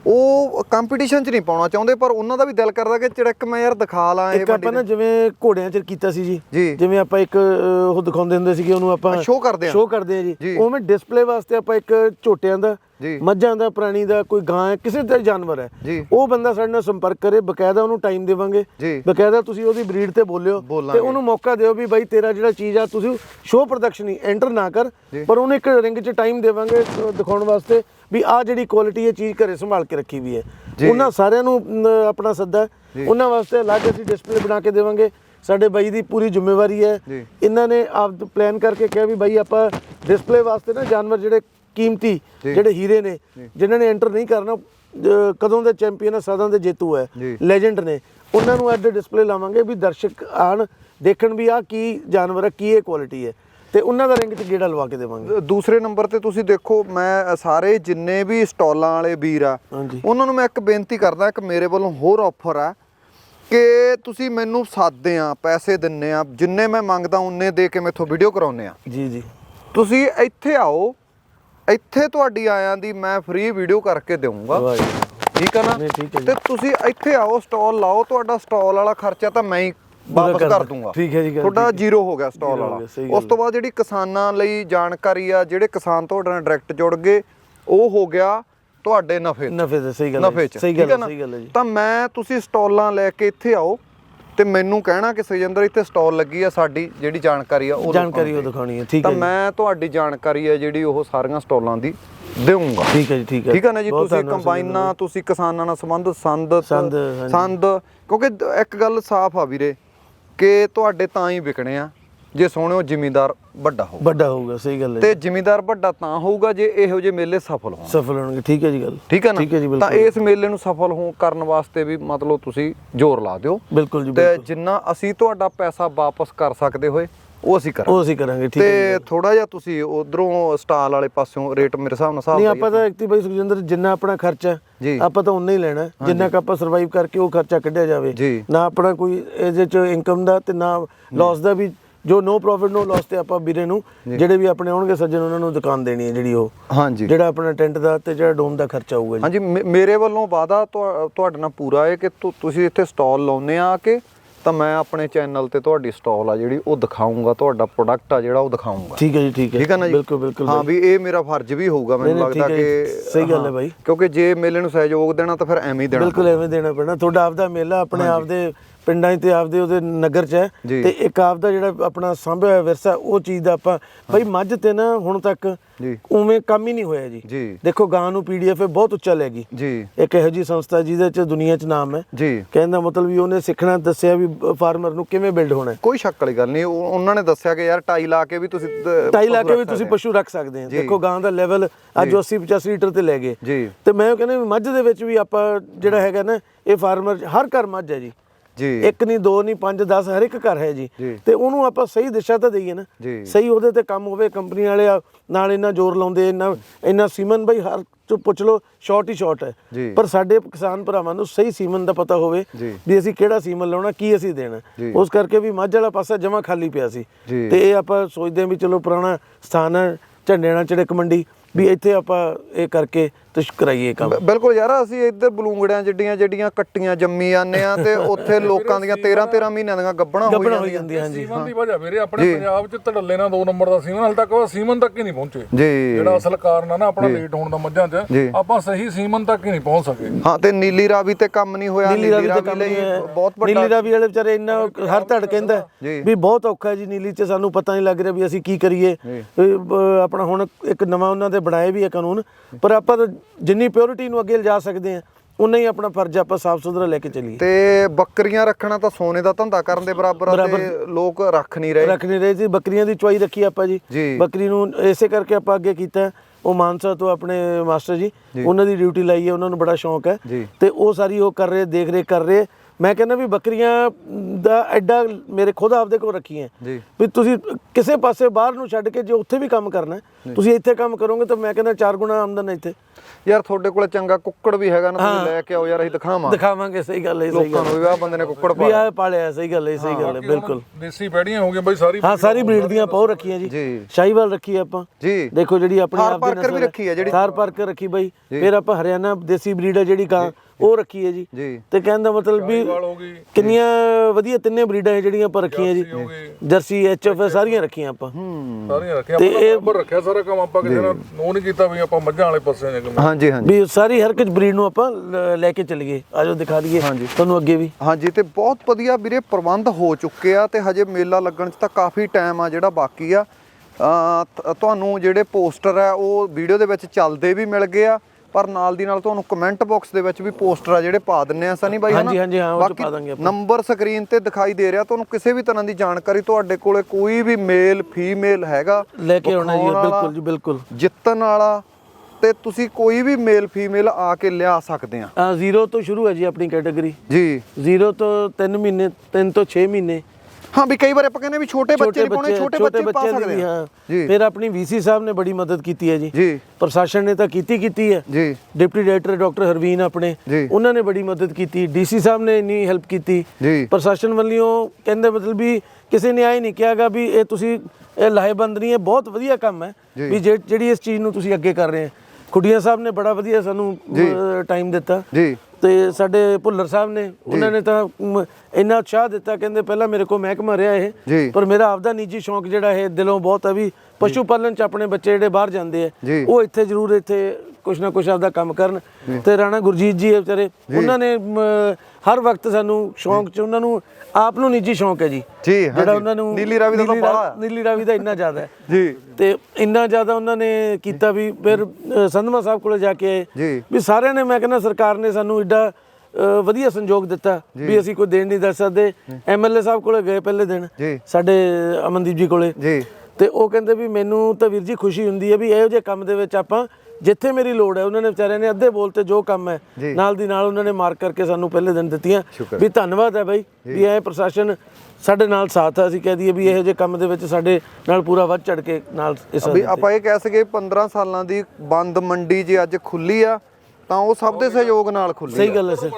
ਉਹ ਕੰਪੀਟੀਸ਼ਨ 'ਚ ਨਹੀਂ ਪਾਉਣਾ ਚਾਹੁੰਦੇ ਪਰ ਉਹਨਾਂ ਦਾ ਵੀ ਦਿਲ ਕਰਦਾ ਕਿ ਚੜਕ ਮੈਂ ਯਾਰ ਦਿਖਾ ਲਾਂ ਇਹ ਇੱਕ ਆਪਾਂ ਨਾ ਜਿਵੇਂ ਘੋੜਿਆਂ 'ਚ ਕੀਤਾ ਸੀ ਜੀ। ਜਿਵੇਂ ਆਪਾਂ ਇੱਕ ਉਹ ਦਿਖਾਉਂਦੇ ਹੁੰਦੇ ਸੀਗੇ ਉਹਨੂੰ ਆਪਾਂ show ਕਰਦੇ ਆ। ਸ਼ੋਅ ਕਰਦੇ ਆ ਜੀ। ਉਵੇਂ ਡਿਸਪਲੇ ਵਾਸਤੇ ਆਪਾਂ ਇੱਕ ਝੋਟਿਆਂ ਦਾ। ਮੱਝਾਂ ਦਾ ਪ੍ਰਾਣੀ ਦਾ ਕੋਈ ਗਾਂ ਹੈ ਕਿਸੇ ਦਾ ਜਾਨਵਰ ਹੈ। ਉਹ ਬੰਦਾ ਸਾਡੇ ਨਾਲ ਸੰਪਰਕ ਕਰੇ ਬਕਾਇਦਾ ਉਹਨੂੰ ਟਾਈਮ ਦੇਵਾਂਗੇ। ਬਕਾਇਦਾ ਤੁਸੀਂ ਉਹਦੀ ਬਰੀਡ ਤੇ ਬੋਲਿਓ। ਤੇ ਉਹਨੂੰ ਮੌਕਾ ਦਿਓ ਵੀ ਬਾਈ ਤੇਰਾ ਜਿਹੜਾ ਚੀਜ਼ ਆ ਤੁਸੀਂ ਸ਼ੋਅ ਪ੍ਰੋਡਕਸ਼ਨ ਹੀ ਐਂਟਰ ਨਾ ਕਰ। ਪਰ ਉਹਨੂੰ ਇੱਕ ਰਿੰਗ 'ਚ ਟਾਈਮ ਦੇਵਾਂਗੇ ਦਿਖਾਉਣ ਵਾਸਤੇ ਵੀ ਆਹ ਜਿਹੜੀ ਕੁਆਲਿਟੀ ਹੈ ਚੀਜ਼ ਘਰੇ ਸੰਭਾਲ ਕੇ ਰੱਖੀ ਵੀ ਹੈ। ਉਹਨਾਂ ਸਾਰਿਆਂ ਨੂੰ ਆਪਣਾ ਸੱਦਾ। ਉਹਨਾਂ ਵਾਸਤੇ ਅਲੱਗ ਅਸੀਂ ਡਿਸਪਲੇ ਬਣਾ ਕੇ ਦੇਵਾਂਗੇ ਸਾਡੇ ਬਾਈ ਦੀ ਪੂਰੀ ਜ਼ਿੰਮੇਵਾਰੀ ਹੈ। ਇਹਨਾਂ ਨੇ ਆਪ ਪਲਾਨ ਕਰਕੇ ਕਿਹਾ ਵੀ ਬਾਈ ਆਪਾਂ ਡਿਸਪਲੇ ਵਾਸਤੇ ਨਾ ਜਾਨਵਰ ਜਿਹੜੇ ਕੀਮਤੀ। ਜਿਹੜੇ ਹੀਰੇ ਨੇ ਜਿਨ੍ਹਾਂ ਨੇ ਐਂਟਰ ਨਹੀਂ ਕਰਨਾ ਕਦੋਂ ਦੇ ਚੈਂਪੀਅਨ ਆ ਸਦਾਂ ਦੇ ਜੇਤੂ ਹੈ। ਲੈਜੈਂਡ ਨੇ ਉਹਨਾਂ ਨੂੰ ਅੱਜ ਡਿਸਪਲੇ ਲਾਵਾਂਗੇ ਵੀ ਦਰਸ਼ਕ ਆਣ ਦੇਖਣ ਵੀ ਆ ਕੀ ਜਾਨਵਰ ਹੈ ਕੀ ਇਹ ਕੁਆਲਿਟੀ ਹੈ ਤੇ ਉਹਨਾਂ ਦਾ ਰਿੰਗ 'ਚ ਗੇੜਾ ਲਵਾ ਕੇ ਦੇਵਾਂਗੇ। ਦੂਸਰੇ ਨੰਬਰ ਤੇ ਤੁਸੀਂ ਦੇਖੋ ਮੈਂ ਸਾਰੇ ਜਿੰਨੇ ਵੀ ਸਟਾਲਾਂ ਵਾਲੇ ਵੀਰ ਆ ਉਹਨਾਂ ਨੂੰ ਮੈਂ ਇੱਕ ਬੇਨਤੀ ਕਰਦਾ ਇੱਕ ਮੇਰੇ ਵੱਲੋਂ ਹੋਰ ਆਫਰ ਆ ਕਿ ਤੁਸੀਂ ਮੈਨੂੰ ਸਾਦੇ ਆ ਪੈਸੇ ਦਿੰਨੇ ਆ ਜਿੰਨੇ ਮੈਂ ਮੰਗਦਾ ਉਨੇ ਦੇ ਕੇ ਮੇਥੋਂ ਵੀਡੀਓ ਕਰਾਉਨੇ ਆ। ਜੀ ਜੀ। ਤੁਸੀਂ ਇੱਥੇ ਆਓ ਇੱਥੇ ਤੁਹਾਡੀ ਆਇਆਂ ਦੀ ਮੈਂ ਫ੍ਰੀ ਵੀਡੀਓ ਕਰਕੇ ਦੇਵਾਂਗਾ। ਠੀਕ ਹੈ ਨਾ। ਤੇ ਤੁਸੀਂ ਇੱਥੇ ਆਓ ਸਟਾਲ ਲਾਓ ਤੁਹਾਡਾ ਸਟਾਲ ਵਾਲਾ ਖਰਚਾ ਤਾਂ ਮੈਂ ਹੀ ਵਾਪਸ ਕਰ। ਦੂੰਗਾ ਠੀਕ ਹੈ ਜੀ, ਤੁਹਾਡਾ। ਜ਼ੀਰੋ ਹੋ ਗਿਆ ਸਟਾਲ ਵਾਲਾ ਉਸ ਤੋਂ ਬਾਅਦ ਜਿਹੜੀ ਕਿਸਾਨਾਂ ਲਈ ਜਾਣਕਾਰੀ ਆ ਜਿਹੜੇ ਕਿਸਾਨ ਤੁਹਾਡੇ ਨਾਲ ਡਾਇਰੈਕਟ ਜੁੜ ਗਏ ਉਹ ਹੋ ਗਿਆ ਤੁਹਾਡੇ ਨਫੇ ਨਫੇ ਤੇ ਸਹੀ ਗੱਲ ਹੈ ਨਫੇ। ਚ ਸਹੀ ਗੱਲ? ਸਹੀ ਗੱਲ ਹੈ ਜੀ ਤਾਂ ਮੈਂ ਤੁਸੀਂ ਸਟਾਲਾਂ ਲੈ ਕੇ ਇੱਥੇ ਆਓ ਤੇ ਮੈਨੂੰ ਕਹਿਣਾ ਕਿ ਸਜਿੰਦਰ ਇੱਥੇ ਸਟਾਲ ਲੱਗੀ ਆ ਸਾਡੀ ਜਿਹੜੀ ਜਾਣਕਾਰੀ ਆ ਉਹ ਜਾਣਕਾਰੀ ਉਹ ਦਿਖਾਉਣੀ। ਹੈ ਠੀਕ ਤਾਂ ਹੈ ਜੀ। ਮੈਂ ਤੁਹਾਡੀ ਜਾਣਕਾਰੀ ਹੈ ਜਿਹੜੀ ਉਹ ਸਾਰੀਆਂ ਸਟਾਲਾਂ ਦੀ ਦੇਵਾਂਗਾ ਠੀਕ ਹੈ ਜੀ ਠੀਕ ਹੈ ਠੀਕ ਹੈ ਨਾ ਜੀ ਤੁਸੀਂ ਕੰਬਾਈਨਾਂ ਤੁਸੀਂ ਕਿਸਾਨਾਂ ਨਾਲ ਸੰਬੰਧ ਸੰਦ ਸੰਦ, ਕਿਉਂਕਿ ਇੱਕ ਗੱਲ ਸਾਫ਼ ਆ ਵੀਰੇ ਕਿ ਤੁਹਾਡੇ ਤਾਂ ਹੀ ਵਿਕਣੇ ਆ ਜੇ ਸੋਹਣਿਓ ਜ਼ਿਮੀਂਦਾਰ ਵੱਡਾ ਹੋ ਵੱਡਾ ਹੋਊਗਾ ਸਹੀ ਗੱਲ ਹੈ ਤੇ ਜ਼ਿਮੀਂਦਾਰ ਵੱਡਾ ਤਾਂ ਹੋਊਗਾ ਜੇ ਇਹੋ ਜਿਹੇ ਮੇਲੇ ਸਫਲ ਹੋਣ। ਸਫਲ ਹੋਣਗੇ ਠੀਕ ਹੈ ਜੀ ਗੱਲ। ਠੀਕ ਹੈ ਨਾ? ਠੀਕ ਹੈ ਜੀ ਤਾਂ ਇਸ ਮੇਲੇ ਨੂੰ ਸਫਲ ਹੋ ਕਰਨ ਵਾਸਤੇ ਵੀ ਮਤਲਬ ਤੁਸੀਂ ਜ਼ੋਰ ਲਾ ਦਿਓ। ਬਿਲਕੁਲ ਜੀ ਤੇ ਜਿੰਨਾ ਅਸੀਂ ਤੁਹਾਡਾ ਪੈਸਾ ਵਾਪਸ ਕਰ ਸਕਦੇ ਹੋਏ ਉਹ ਅਸੀਂ ਕਰਾਂਗੇ ਉਹ ਅਸੀਂ ਕਰਾਂਗੇ ਠੀਕ ਹੈ। ਤੇ ਥੋੜਾ ਜਿਹਾ ਤੁਸੀਂ ਉਧਰੋਂ ਸਟਾਲ ਵਾਲੇ ਪਾਸਿਓਂ ਰੇਟ ਮੇਰੇ ਹਿਸਾਬ ਨਾਲ ਹਿਸਾਬ ਨਹੀਂ। ਆਪਾਂ ਤਾਂ ਐਕਟਿਵ ਬਾਈ ਸੁਖਜਿੰਦਰ ਜਿੰਨਾ ਆਪਣਾ ਖਰਚਾ। ਆਪਾਂ ਤਾਂ ਉਨਾ ਹੀ ਲੈਣਾ ਜਿੰਨਾ ਕ ਆਪਾਂ ਸਰਵਾਈਵ ਕਰਕੇ ਉਹ ਖਰਚਾ ਕੱਢਿਆ ਜਾਵੇ। ਨਾ ਆਪਣਾ ਕੋਈ ਇਹਦੇ ਚ ਇਨਕਮ ਦਾ ਤੇ ਨਾ ਲਾਸ ਦਾ ਵੀ ਜੋ ਨੋ ਪ੍ਰੋਫਿਟ ਨੋ ਲਾਸ ਤੇ ਆਪਾਂ ਵੀਰੇ ਨੂੰ ਜਿਹੜੇ ਵੀ ਆਪਣੇ ਆਉਣਗੇ ਸੱਜਣ ਉਹਨਾਂ ਨੂੰ ਦੁਕਾਨ ਦੇਣੀ ਹੈ ਜਿਹੜੀ ਉਹ ਹਾਂਜੀ ਜਿਹੜਾ ਆਪਣਾ ਟੈਂਟ ਦਾ ਤੇ ਜਿਹੜਾ ਡੋਮ ਦਾ ਖਰਚਾ ਹੋਊਗਾ ਜੀ ਹਾਂਜੀ ਮੇਰੇ ਵੱਲੋਂ ਵਾਦਾ ਤੁਹਾਡੇ ਨਾਲ ਪੂਰਾ ਹੈ ਕਿ ਤੁਸੀਂ ਇੱਥੇ ਸਟਾਲ ਲਾਉਨੇ ਆ ਕੇ ਤਾਂ ਮੈਂ ਆਪਣੇ ਚੈਨਲ ਤੇ ਤੁਹਾਡੀ ਸਟਾਲ ਆ ਜਿਹੜੀ ਉਹ ਦਿਖਾਉਂਗਾ ਤੁਹਾਡਾ ਪ੍ਰੋਡਕਟ ਆ ਜਿਹੜਾ ਉਹ ਦਿਖਾਉਂਗਾ ਠੀਕ ਹੈ ਜੀ ਠੀਕ ਹੈ। ਠੀਕ ਹੈ ਨਾ ਜੀ? ਬਿਲਕੁਲ ਬਿਲਕੁਲ ਹਾਂ ਵੀ ਇਹ ਮੇਰਾ ਫਰਜ਼ ਵੀ ਹੋਊਗਾ ਮੈਨੂੰ ਲੱਗਦਾ ਕਿ। ਸਹੀ ਗੱਲ ਹੈ ਬਾਈ। ਕਿਉਂਕਿ ਜੇ ਮੇਲੇ ਨੂੰ ਸਹਿਯੋਗ ਦੇਣਾ ਤਾਂ ਫਿਰ ਐਵੇਂ ਹੀ ਦੇਣਾ ਬਿਲਕੁਲ ਐਵੇਂ ਦੇਣਾ ਪੈਣਾ। ਤੁਹਾਡਾ ਆਪਦਾ ਮੇਲਾ ਆਪਣੇ ਆਪਦੇ ਪਿੰਡਾਂ 'ਚ ਤੇ ਆਪਦੇ ਉਹਦੇ ਨਗਰ 'ਚ ਹੈ। ਜੀ। ਤੇ ਇੱਕ ਆਪਦਾ ਜਿਹੜਾ ਆਪਣਾ ਸਾਂਭਿਆ ਹੋਇਆ ਵਿਰਸਾ ਉਹ ਚੀਜ਼ ਦਾ ਆਪਾਂ ਬਈ ਮੱਝ ਤੇ ਨਾ ਹੁਣ ਤੱਕ ਜੀ। ਉਵੇਂ ਕੰਮ ਹੀ ਨਹੀਂ ਹੋਇਆ ਜੀ। ਜੀ। ਦੇਖੋ ਗਾਂ ਨੂੰ ਪੀਡੀਐਫ ਬਹੁਤ ਉੱਚਾ ਲੈ ਗਈ। ਜੀ। ਇੱਕ ਇਹੋ ਜੀ ਸੰਸਥਾ ਜਿਹਦੇ 'ਚ ਦੁਨੀਆ 'ਚ ਨਾਮ ਹੈ। ਜੀ। ਕਹਿਣ ਦਾ ਮਤਲਬ ਵੀ ਉਹਨੇ ਸਿੱਖਣਾ ਦੱਸਿਆ ਵੀ ਫਾਰਮਰ ਨੂੰ ਕਿਵੇਂ ਬਿਲਡ ਹੋਣਾ ਹੈ। ਕੋਈ ਸ਼ੱਕ ਵਾਲੀ ਗੱਲ ਨਹੀਂ ਉਹ- ਉਹਨਾਂ ਨੇ ਦੱਸਿਆ ਕਿ ਯਾਰ ਟਾਈ ਲਾ ਕੇ ਵੀ ਤੁਸੀਂ ਦ- ਟਾਈ ਲਾ ਕੇ ਵੀ ਤੁਸੀਂ ਪਸ਼ੂ ਰੱਖ ਸਕਦੇ ਆ। ਜੀ। ਦੇਖੋ ਗਾਂ ਦਾ ਲੈਵਲ ਅੱਜ 80 85 ਲੀਟਰ ਤੇ ਲੈ ਗਏ। ਜੀ। ਤੇ ਮੈਂ ਉਹ ਕਹਿੰਦਾ ਵੀ ਮੱਝ ਦੇ ਵਿੱਚ ਵੀ ਆਪਾਂ ਜਿਹੜਾ ਹੈਗਾ ਨਾ ਇਹ ਫਾਰਮਰ ਹਰ ਘਰ ਮੱਝ ਹੈ ਜੀ। ਜੀ ਇੱਕ ਨਹੀਂ ਦੋ ਨਹੀਂ ਪੰਜ 10 ਹਰ ਇੱਕ ਘਰ ਹੈ ਜੀ। ਤੇ ਉਹਨੂੰ ਆਪਾਂ ਸਹੀ ਦਿਸ਼ਾ ਤਾਂ ਦਈਏ ਨਾ। ਸਹੀ ਉਹਦੇ ਤੇ ਕੰਮ ਹੋਵੇ ਕੰਪਨੀ ਵਾਲੇ ਨਾਲ ਇੰਨਾ ਜ਼ੋਰ ਲਾਉਂਦੇ ਇੰਨਾ ਇੰਨਾ ਸੀਮਨ ਬਈ ਹਰ ਚ ਪੁੱਛ ਲਓ ਸ਼ਾਰਟ ਹੀ ਸ਼ਾਰਟ ਹੈ। ਪਰ ਸਾਡੇ ਕਿਸਾਨ ਭਰਾਵਾਂ ਨੂੰ ਸਹੀ ਸੀਮਨ ਦਾ ਪਤਾ ਹੋਵੇ। ਵੀ ਅਸੀਂ ਕਿਹੜਾ ਸੀਮਨ ਲਾਉਣਾ ਕੀ ਅਸੀਂ ਦੇਣਾ। ਉਸ ਕਰਕੇ ਵੀ ਮੱਝ ਵਾਲਾ ਪਾਸਾ ਜਮਾ ਖਾਲੀ ਪਿਆ ਸੀ। ਤੇ ਇਹ ਆਪਾਂ ਸੋਚਦੇ ਹਾਂ ਵੀ ਚਲੋ ਪੁਰਾਣਾ ਸਥਾਨ ਹੈ ਝੰਡੇਣਾ ਚੜਕ ਮੰਡੀ ਵੀ ਇੱਥੇ ਆਪਾਂ ਇਹ ਕਰਕੇ ਤੇ ਕਰਾਈਏ ਕੰਮ। ਬ- ਬਿਲਕੁਲ ਯਾਰ ਅਸੀਂ ਇੱਧਰ ਬਲੂੰਗੜਿਆਂ ਜਿੱਡੀਆਂ ਜਿਹੜੀਆਂ ਕੱਟੀਆਂ ਜੰਮੀ ਜਾਂਦੇ ਆ ਤੇ ਉੱਥੇ ਲੋਕਾਂ ਦੀਆਂ 13 13 ਮਹੀਨਿਆਂ ਦੀਆਂ ਗੱਬਣਾ ਗੱਬਣਾ ਹੋ ਹੋਈ ਜਾਂਦੀਆਂ। ਜਾਂਦੀ ਹਾਂਜੀ। ਸੀਮਨ ਦੀ ਵਜ੍ਹਾ ਵੀਰੇ ਆਪਣੇ ਪੰਜਾਬ 'ਚ ਧੜੱਲੇ ਨਾਲ ਦੋ ਨੰਬਰ ਦਾ ਸੀਮਨ ਹਾਲ ਤੱਕ ਉਹ ਸੀਮਨ ਤੱਕ ਹੀ ਨਹੀਂ ਪਹੁੰਚੇ। ਜੀ। ਜਿਹੜਾ ਅਸਲ ਕਾਰਨ ਆ ਨਾ ਆਪਣਾ ਲੇਟ ਹੋਣ ਦਾ ਮੱਝਾਂ 'ਚ ਜੀ। ਆਪਾਂ ਸਹੀ ਸੀਮਨ ਤੱਕ ਹੀ ਨਹੀਂ ਪਹੁੰਚ ਸਕੇ। ਹਾਂ ਤੇ ਨੀਲੀ ਰਾਵੀ ਤੇ ਕੰਮ ਨਹੀਂ ਹੋਇਆ ਨੀਲੀ ਰਾਵੀ ਤੇ ਕੰਮ ਲਈ। ਬਹੁਤ ਵੱਡਾ ਨੀਲੀ ਰਾਵੀ ਵਾਲੇ ਵਿਚਾਰੇ ਇੰਨਾ ਹਰ ਧੜ ਕਹਿੰਦਾ ਜੀ। ਵੀ ਬਹੁਤ ਔਖਾ ਹੈ ਜੀ ਨੀਲੀ 'ਚ ਸਾਨੂੰ ਪਤਾ ਨਹੀਂ ਲੱਗ ਰਿਹਾ ਵੀ ਅਸੀਂ ਕੀ ਕਰੀਏ। ਇਹ, ਬ- ਆਪਣਾ ਹੁਣ ਇੱਕ ਨਵਾਂ ਉਹਨਾਂ ਦੇ ਬਣਾਏ ਵੀ ਹੈ ਕਾਨੂੰਨ ਪਰ ਆਪਾਂ ਤਾਂ ਜਿੰਨੀ ਪਿਓਰਿਟੀ ਨੂੰ ਅੱਗੇ ਲਿਜਾ ਸਕਦੇ ਆ ਉਨਾ ਹੀ ਆਪਣਾ ਫਰਜ਼ ਆਪਾਂ ਸਾਫ਼ ਸੁਥਰਾ ਲੈ ਕੇ ਚੱਲੀਏ ਤੇ ਬੱਕਰੀਆਂ ਰੱਖਣਾ ਤਾਂ ਸੋਨੇ ਦਾ ਧੰਦਾ ਕਰਨ ਦੇ ਬਰਾਬਰ ਆ ਤੇ ਲੋਕ ਰੱਖ ਨਹੀਂ ਰਹੇ ਰੱਖ ਨਹੀਂ ਰਹੇ ਸੀ ਬੱਕਰੀਆਂ ਦੀ ਚੁਆਈ ਰੱਖੀ ਆਪਾਂ ਜੀ ਜੀ। ਬੱਕਰੀ ਨੂੰ ਇਸੇ ਕਰਕੇ ਆਪਾਂ ਅੱਗੇ ਕੀਤਾ। ਉਹ ਮਾਨਸਾ ਤੋਂ ਆਪਣੇ ਮਾਸਟਰ ਜੀ ਉਹਨਾਂ ਦੀ ਡਿਊਟੀ ਲਾਈ ਹੈ ਉਹਨਾਂ ਨੂੰ ਬੜਾ ਸ਼ੌਂਕ ਹੈ ਜੀ। ਤੇ ਉਹ ਸਾਰੀ ਉਹ ਕਰ ਰਹੇ ਦੇਖ ਰੇਖ ਕਰ ਰਹੇ ਮੈਂ ਕਹਿੰਦਾ ਵੀ ਬੱਕਰੀਆਂ ਦਾ ਐਡਾ ਮੇਰੇ ਖੁਦ ਆਪਦੇ ਕੋਲ ਰੱਖੀਆਂ। ਜੀ। ਵੀ ਤੁਸੀਂ ਕਿਸੇ ਪਾਸੇ ਬਾਹਰ ਨੂੰ ਛੱਡ ਕੇ ਜੇ ਉੱਥੇ ਵੀ ਕੰਮ ਕਰਨਾ ਤੁਸੀਂ ਇੱਥੇ ਕੰਮ ਕਰੋਗੇ ਤਾਂ ਮੈਂ ਕਹਿੰਦਾ ਚਾਰ ਗੁਣਾ ਆਮਦਨ ਇੱਥੇ। ਯਾਰ ਤੁਹਾਡੇ ਕੋਲ ਚੰਗਾ ਕੁੱਕੜ ਵੀ ਹੈਗਾ ਨਾ ਤੁਸੀਂ ਲੈ ਕੇ ਆਓ ਯਾਰ ਅਸੀਂ ਦਿਖਾਵਾਂ ਦਿਖਾਵਾਂਗੇ ਸਹੀ ਗੱਲ ਹੈ ਸਹੀ ਲੋਕਾਂ ਗੱਲ ਨੂੰ ਵੀ ਆਹ ਬੰਦੇ ਨੇ ਕੁੱਕੜ ਵੀ ਪਾਲਿਆ ਆ ਪਾਲਿਆ ਸਹੀ ਗੱਲ ਹੈ ਸਹੀ ਗੱਲ ਹੈ ਬਿਲਕੁਲ। ਦੇਸੀ ਪੈੜੀਆਂ ਹੋ ਗਈਆਂ ਬਈ ਸਾਰੀ ਹਾਂ ਸਾਰੀ ਬਰੀਡ ਦੀਆਂ ਪਾਉ ਰੱਖੀਆਂ ਜੀ। ਸ਼ਾਹੀਵਾਲ ਰੱਖੀ ਹੈ ਆਪਾਂ। ਜੀ। ਦੇਖੋ ਜਿਹੜੀ ਆਪਣੀ ਥਾਰ ਆਪ ਦੀ ਪਾਰਕਰ ਵੀ ਨਸਲ ਰੱਖੀ ਹੈ ਜਿਹੜੀ। ਥਾਰ ਪਾਰਕਰ ਰੱਖੀ ਬਾਈ। ਫਿਰ ਆਪਾਂ ਹਰਿਆਣਾ ਦੇਸੀ ਬਰੀਡ ਹੈ ਜਿਹੜੀ ਗਾਂ ਉਹ ਰੱਖੀ ਹੈ ਜੀ। ਜੀ। ਤੇ ਕਹਿਣ ਦਾ ਮਤਲਬ ਵੀ ਕਿੰਨੀਆਂ ਵਧੀਆ ਤਿੰਨੇ ਬਰੀਡਾਂ ਹੈ ਜਿਹੜੀਆਂ ਆਪਾਂ ਰੱਖੀਆਂ ਜੀ। ਜਰਸੀ ਐਚਐਫ ਸਾਰੀਆਂ ਰੱਖੀਆਂ ਆਪਾਂ। ਸਾਰੀਆਂ ਰੱਖੀਆਂ। ਆਪਾਂ ਨੰਬਰ ਰੱਖਿਆ ਸਾਰਾ ਕੰਮ ਆਪਾਂ ਕਿਸੇ ਨਾਲ ਉਹ ਨਹੀਂ ਕੀਤਾ ਵੀ ਆਪਾਂ ਮੱਝਾਂ ਵਾਲੇ ਪਾਸੇ ਨੇ ਕੰਮ ਹਾਂਜੀ ਹਾਂਜੀ। ਵੀ ਸਾਰੀ ਹਰ ਇੱਕ ਬਰੀਡ ਨੂੰ ਆਪਾਂ ਲ- ਕੇ ਚੱਲੀਏ। ਆਜੋ ਦਿਖਾ ਦਈਏ। ਤੁਹਾਨੂੰ ਅੱਗੇ ਵੀ। ਹਾਂਜੀ ਤੇ ਬਹੁਤ ਵਧੀਆ ਵੀਰੇ ਪ੍ਰਬੰਧ ਹੋ ਚੁੱਕੇ ਆ ਤੇ ਹਜੇ ਮੇਲਾ ਲੱਗਣ 'ਚ ਤਾਂ ਕਾਫੀ ਟਾਈਮ ਆ ਜਿਹੜਾ ਬਾਕੀ ਆ। ਤ- ਤੁਹਾਨੂੰ ਜਿਹੜੇ ਪੋਸਟਰ ਆ ਉਹ ਵੀਡੀਓ ਦੇ ਵਿੱਚ ਚੱਲਦੇ ਵੀ ਮਿਲ ਗਏ ਆ। ਪਰ ਨਾਲ ਦੀ ਨਾਲ ਤੁਹਾਨੂੰ ਕਮੈਂਟ ਬਾਕਸ ਦੇ ਵਿੱਚ ਵੀ ਪੋਸਟਰ ਆ ਜਿਹੜੇ ਪਾ ਦਿੰਨੇ ਆ ਸਨੀ ਬਾਈ ਹਾਂਜੀ, ਹਾਂਜੀ, ਹਾਂ, ਉਹ ਪਾ ਦਾਂਗੇ। ਨੰਬਰ ਸਕਰੀਨ ਤੇ ਦਿਖਾਈ ਦੇ ਰਿਹਾ ਤੁਹਾਨੂੰ ਕਿਸੇ ਵੀ ਤਰ੍ਹਾਂ ਦੀ ਜਾਣਕਾਰੀ ਤੁਹਾਡੇ ਕੋਲੇ ਕੋਈ ਵੀ ਮੇਲ ਫੀਮੇਲ ਹੈਗਾ ਲੈ ਕੇ ਆਉਣਾ ਜੀ ਬਿਲਕੁਲ ਜੀ ਬਿਲਕੁਲ। ਜਿੱਤਣ ਵਾਲਾ ਤੇ ਤੁਸੀਂ ਕੋਈ ਵੀ ਮੇਲ ਫੀਮੇਲ ਆ ਕੇ ਲਿਆ ਸਕਦੇ ਆ। ਆ ਜ਼ੀਰੋ ਤੋਂ ਸ਼ੁਰੂ ਹੈ ਜੀ ਆਪਣੀ ਕੈਟਾਗਰੀ ਜੀ। ਜ਼ੀਰੋ ਤੋਂ 3 ਮਹੀਨੇ 3 ਤੋਂ 6 ਮਹੀਨੇ ਹਾਂ ਵੀ ਕਈ ਵਾਰ ਆਪਾਂ ਕਹਿੰਦੇ ਵੀ ਛੋਟੇ ਬੱਚੇ ਨਹੀਂ ਪਾਉਣੇ ਛੋਟੇ ਬੱਚੇ ਪਾ ਸਕਦੇ ਹਾਂ। ਜੀ। ਫਿਰ ਆਪਣੀ ਵੀਸੀ ਸਾਹਿਬ ਨੇ ਬੜੀ ਮਦਦ ਕੀਤੀ ਹੈ ਜੀ। ਜੀ। ਪ੍ਰਸ਼ਾਸਨ ਨੇ ਤਾਂ ਕੀਤੀ ਕੀਤੀ ਹੈ। ਜੀ। ਡਿਪਟੀ ਡਾਇਰੈਕਟਰ ਡਾਕਟਰ ਹਰਵੀਨ ਆਪਣੇ। ਉਹਨਾਂ ਨੇ ਬੜੀ ਮਦਦ ਕੀਤੀ। ਡੀਸੀ ਸਾਹਿਬ ਨੇ ਇੰਨੀ ਹੈਲਪ ਕੀਤੀ। ਜੀ। ਪ੍ਰਸ਼ਾਸਨ ਵੱਲੋਂ ਕਹਿੰਦੇ ਮਤਲਬ ਵੀ ਕਿਸੇ ਨੇ ਆਏ ਨਹੀਂ ਕਿਹਾਗਾ ਵੀ ਇਹ ਤੁਸੀਂ ਇਹ ਲਾਹੇਬੰਦ ਨਹੀਂ ਹੈ ਬਹੁਤ ਵਧੀਆ ਕੰਮ ਹੈ। ਵੀ ਜਿਹੜੀ ਇਸ ਚੀਜ਼ ਨੂੰ ਤੁਸੀਂ ਅੱਗੇ ਕਰ ਰਹੇ ਹੋ। ਖੁੱਡੀਆਂ ਸਾਹਿਬ ਨੇ ਬੜਾ ਵਧੀਆ ਸਾਨੂੰ ਟਾਈਮ ਦਿੱਤਾ। ਜੀ। ਤੇ ਸਾਡੇ ਭੁੱਲਰ ਸਾਹਿਬ ਨੇ ਉਹਨਾਂ ਨੇ ਤਾਂ ਇੰਨਾ ਉਤਸ਼ਾਹ ਦਿੱਤਾ ਕਹਿੰਦੇ ਪਹਿਲਾਂ ਮੇਰੇ ਕੋਲ ਮਹਿਕਮਾ ਰਿਹਾ। ਇਹ ਪਰ ਮੇਰਾ ਆਪਦਾ ਨਿੱਜੀ ਸ਼ੌਂਕ ਜਿਹੜਾ ਹੈ ਦਿਲੋਂ ਬਹੁਤ ਹੈ ਵੀ ਪਸ਼ੂ ਪਾਲਣ ਚ ਆਪਣੇ ਬੱਚੇ ਜਿਹੜੇ ਬਾਹਰ ਜਾਂਦੇ। ਆ ਉਹ ਇੱਥੇ ਜ਼ਰੂਰ ਇੱਥੇ ਕੁਛ ਨਾ ਕੁਛ ਆਪਦਾ ਕੰਮ ਕਰਨ। ਤੇ ਰਾਣਾ ਗੁਰਜੀਤ ਜੀ ਹੈ ਵਿਚਾਰੇ ਉਹਨਾਂ ਨੇ ਹਰ ਵਕਤ ਸਾਨੂੰ ਸ਼ੌਂਕ ਚ ਉਹਨਾਂ ਨੂੰ ਆਪ ਨੂੰ ਨਿੱਜੀ ਸ਼ੌਂਕ ਹੈ ਜੀ। ਜਿਹੜਾ। ਉਹਨਾਂ ਨੂੰ ਨੀਲੀ ਰਾਵੀ ਦਾ ਤਾਂ ਨੀਲੀ ਬੜਾ ਰਾਵੀ ਦਾ ਇੰਨਾ ਜ਼ਿਆਦਾ ਹੈ। ਜੀ। ਤੇ ਇੰਨਾ ਜ਼ਿਆਦਾ ਉਹਨਾਂ ਨੇ ਕੀਤਾ ਵੀ ਫਿਰ ਸੰਧਮਾ ਸਾਹਿਬ ਕੋਲੇ ਜਾ ਕੇ। ਵੀ ਸਾਰਿਆਂ ਨੇ ਮੈਂ ਕਹਿੰਦਾ ਸਰਕਾਰ ਨੇ ਸਾਨੂੰ ਏਡਾ ਅ, ਵਧੀਆ ਸੰਯੋਗ ਦਿੱਤਾ ਵੀ ਅਸੀਂ ਕੋਈ ਦੇਣ ਨਹੀਂ ਦੱਸ ਸਕਦੇ। ਐਮਐਲਏ ਸਾਹਿਬ ਕੋਲੇ ਗਏ ਪਹਿਲੇ ਦਿਨ। ਸਾਡੇ ਅਮਨਦੀਪ ਜੀ ਕੋਲੇ। ਜੀ। ਤੇ ਉਹ ਕਹਿੰਦੇ ਵੀ ਮੈਨੂੰ ਤਾਂ ਵੀਰ ਜੀ ਖੁਸ਼ੀ ਹੁੰਦੀ ਹੈ ਵੀ ਇਹੋ ਜਿਹੇ ਕੰਮ ਦੇ ਵਿੱਚ ਆਪਾਂ ਜਿੱਥੇ ਮੇਰੀ ਲੋੜ ਹੈ ਉਹਨਾਂ ਨੇ ਵਿਚਾਰਿਆਂ ਨੇ ਅੱਧੇ ਬੋਲ ਤੇ ਜੋ ਕੰਮ ਹੈ। ਨਾਲ ਦੀ ਨਾਲ ਉਹਨਾਂ ਨੇ ਮਾਰਕ ਕਰਕੇ ਸਾਨੂੰ ਪਹਿਲੇ ਦਿਨ ਦਿੱਤੀਆਂ। ਵੀ ਧੰਨਵਾਦ ਹੈ ਬਾਈ ਵੀ ਇਹ ਪ੍ਰਸ਼ਾਸਨ ਸਾਡੇ ਨਾਲ ਸਾਥ ਹੈ ਅਸੀਂ ਕਹਿ ਦਈਏ ਵੀ ਇਹੋ ਜਿਹੇ ਕੰਮ ਦੇ ਵਿੱਚ ਸਾਡੇ ਨਾਲ ਪੂਰਾ ਵੱਧ ਚੜ ਕੇ ਨਾਲ ਇਸ ਵੀ ਆਪਾਂ ਇਹ ਕਹਿ ਸਕੇ 15 ਸਾਲਾਂ ਦੀ ਬੰਦ ਮੰਡੀ ਜੇ ਅੱਜ ਖੁੱਲੀ ਆ ਤਾਂ ਉਹ ਸਭ ਦੇ ਸਹਿਯੋਗ ਨਾਲ ਖੁੱਲੀ ਸਹੀ ਗੱਲ ਹੈ ਸਰ।